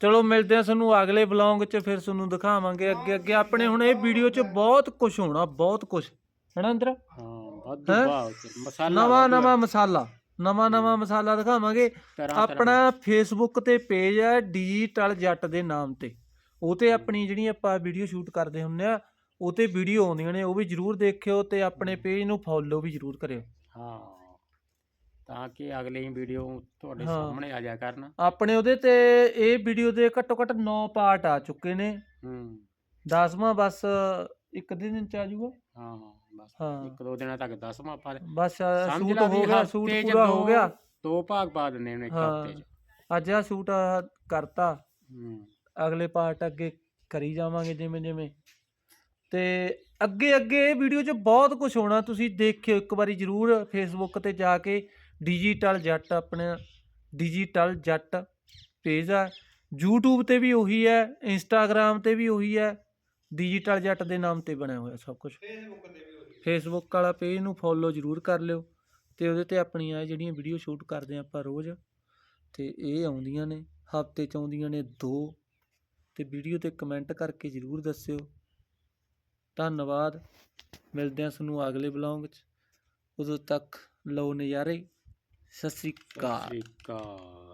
ਚਲੋ ਮਿਲਦੇ ਆ ਤੁਹਾਨੂੰ ਅਗਲੇ ਵਲੌਗ 'ਚ ਫਿਰ ਤੁਹਾਨੂੰ ਦਿਖਾਵਾਂਗੇ ਅੱਗੇ ਅੱਗੇ ਆਪਣੇ ਹੁਣ ਇਹ ਵੀਡੀਓ 'ਚ ਬਹੁਤ ਕੁਝ ਹੋਣਾ ਬਹੁਤ ਕੁਝ ਹੈਨਾ ਅੰਦਰ? ਹਾਂ। ਮਸਾਲਾ ਨਵਾਂ ਨਵਾਂ ਮਸਾਲਾ ਨਵਾਂ ਨਵਾਂ ਮਸਾਲਾ ਦਿਖਾਵਾਂਗੇ। ਆਪਣਾ ਫੇਸਬੁੱਕ ਤੇ ਪੇਜ ਹੈ ਡਿਜੀਟਲ ਜੱਟ ਦੇ ਨਾਮ ਤੇ। ਉਹ ਤੇ ਆਪਣੀ ਜਿਹੜੀ ਆਪਾਂ ਵੀਡੀਓ ਸ਼ੂਟ ਕਰਦੇ ਹੁੰਨੇ ਆ ਉਹ ਤੇ ਵੀਡੀਓ ਆਉਂਦੀਆਂ ਨੇ ਉਹ ਵੀ ਜਰੂਰ ਦੇਖਿਓ ਤੇ ਆਪਣੇ ਪੇਜ ਨੂੰ ਫੋਲੋ ਵੀ ਜਰੂਰ ਕਰਿਓ। ਹਾਂ ਤਾਂ ਕਿ ਅਗਲੀ ਵੀਡੀਓ ਤੁਹਾਡੇ। ਸਾਹਮਣੇ ਆ ਜਾ ਕਰਨ। ਆਪਣੇ ਉਹਦੇ ਤੇ ਇਹ ਵੀਡੀਓ ਦੇ ਘੱਟੋ ਘੱਟ 9 ਪਾਰਟ ਆ ਚੁੱਕੇ ਨੇ। ਹੂੰ। 10ਵਾਂ ਬਸ ਇੱਕ ਦਿਨ ਚ ਆ ਜਾਊਗਾ। ਹਾਂ। ਬਸ ਹਾਂ। ਇੱਕ ਦੋ ਦਿਨਾਂ ਤੱਕ 10ਵਾਂ ਪਾ ਦੇ ਬਸ ਸਮਝ ਸ਼ੂਟ ਲਾ ਹੋ ਵੀ ਗਿਆ ਹਫ਼ਤੇ ਸ਼ੂਟ ਚ ਪੂਰਾ ਹੋ ਦੋ- ਗਿਆ। ਦੋ ਭਾਗ ਪਾ ਦਿੰਦੇ ਨੇ ਇੱਕ ਹਾਂ। ਹਫ਼ਤੇ ਚ। ਅੱਜ ਆ ਸ਼ੂਟ ਕਰਤਾ। ਹੂੰ। ਅਗਲੇ ਪਾਰਟ ਅੱਗੇ ਕਰੀ ਜਾਵਾਂਗੇ ਜਿਵੇਂ ਜਿਵੇਂ। ਤੇ ਅੱਗੇ ਅੱਗੇ ਇਹ ਵੀਡੀਓ 'ਚ ਬਹੁਤ ਕੁਝ ਹੋਣਾ ਤੁਸੀਂ ਦੇਖਿਓ ਇੱਕ ਵਾਰੀ ਜਰੂਰ ਫੇਸਬੁੱਕ ਤੇ ਜਾ ਕੇ ਡਿਜੀਟਲ ਜੱਟ ਆਪਣਾ ਡਿਜੀਟਲ ਜੱਟ ਪੇਜ ਆ। YouTube ਤੇ ਵੀ ਉਹੀ ਹੈ Instagram ਤੇ ਵੀ ਉਹੀ ਹੈ ਡਿਜੀਟਲ ਜੱਟ ਦੇ ਨਾਮ ਤੇ ਬਣਿਆ ਹੋਇਆ ਸਭ ਕੁਝ ਫੇਸਬੁੱਕ ਤੇ ਵੀ ਫੇਸਬੁੱਕ ਵਾਲਾ ਪੇਜ ਨੂੰ ਫੋਲੋ ਜਰੂਰ ਕਰ ਲਿਓ ਤੇ ਉਹਦੇ ਤੇ ਆਪਣੀਆਂ ਜਿਹੜੀਆਂ ਵੀਡੀਓ ਸ਼ੂਟ ਕਰਦੇ ਹਾਂ ਆਪਾਂ ਰੋਜ਼ ਤੇ ਇਹ ਆਉਂਦੀਆਂ ਨੇ, ਹਫ਼ਤੇ ਚ ਆਉਂਦੀਆਂ ਨੇ ਦੋ ਤੇ ਵੀਡੀਓ ਤੇ ਕਮੈਂਟ ਕਰਕੇ ਜਰੂਰ ਦੱਸਿਓ। ਧੰਨਵਾਦ, ਮਿਲਦੇ ਹਾਂ ਤੁਹਾਨੂੰ ਅਗਲੇ ਵਲੌਗ 'ਚ। ਉਦੋਂ ਤੱਕ ਲਓ ਨਜ਼ਾਰੇ, ਸਤਿ ਸਤਿ ਸ੍ਰੀ ਅਕਾਲ।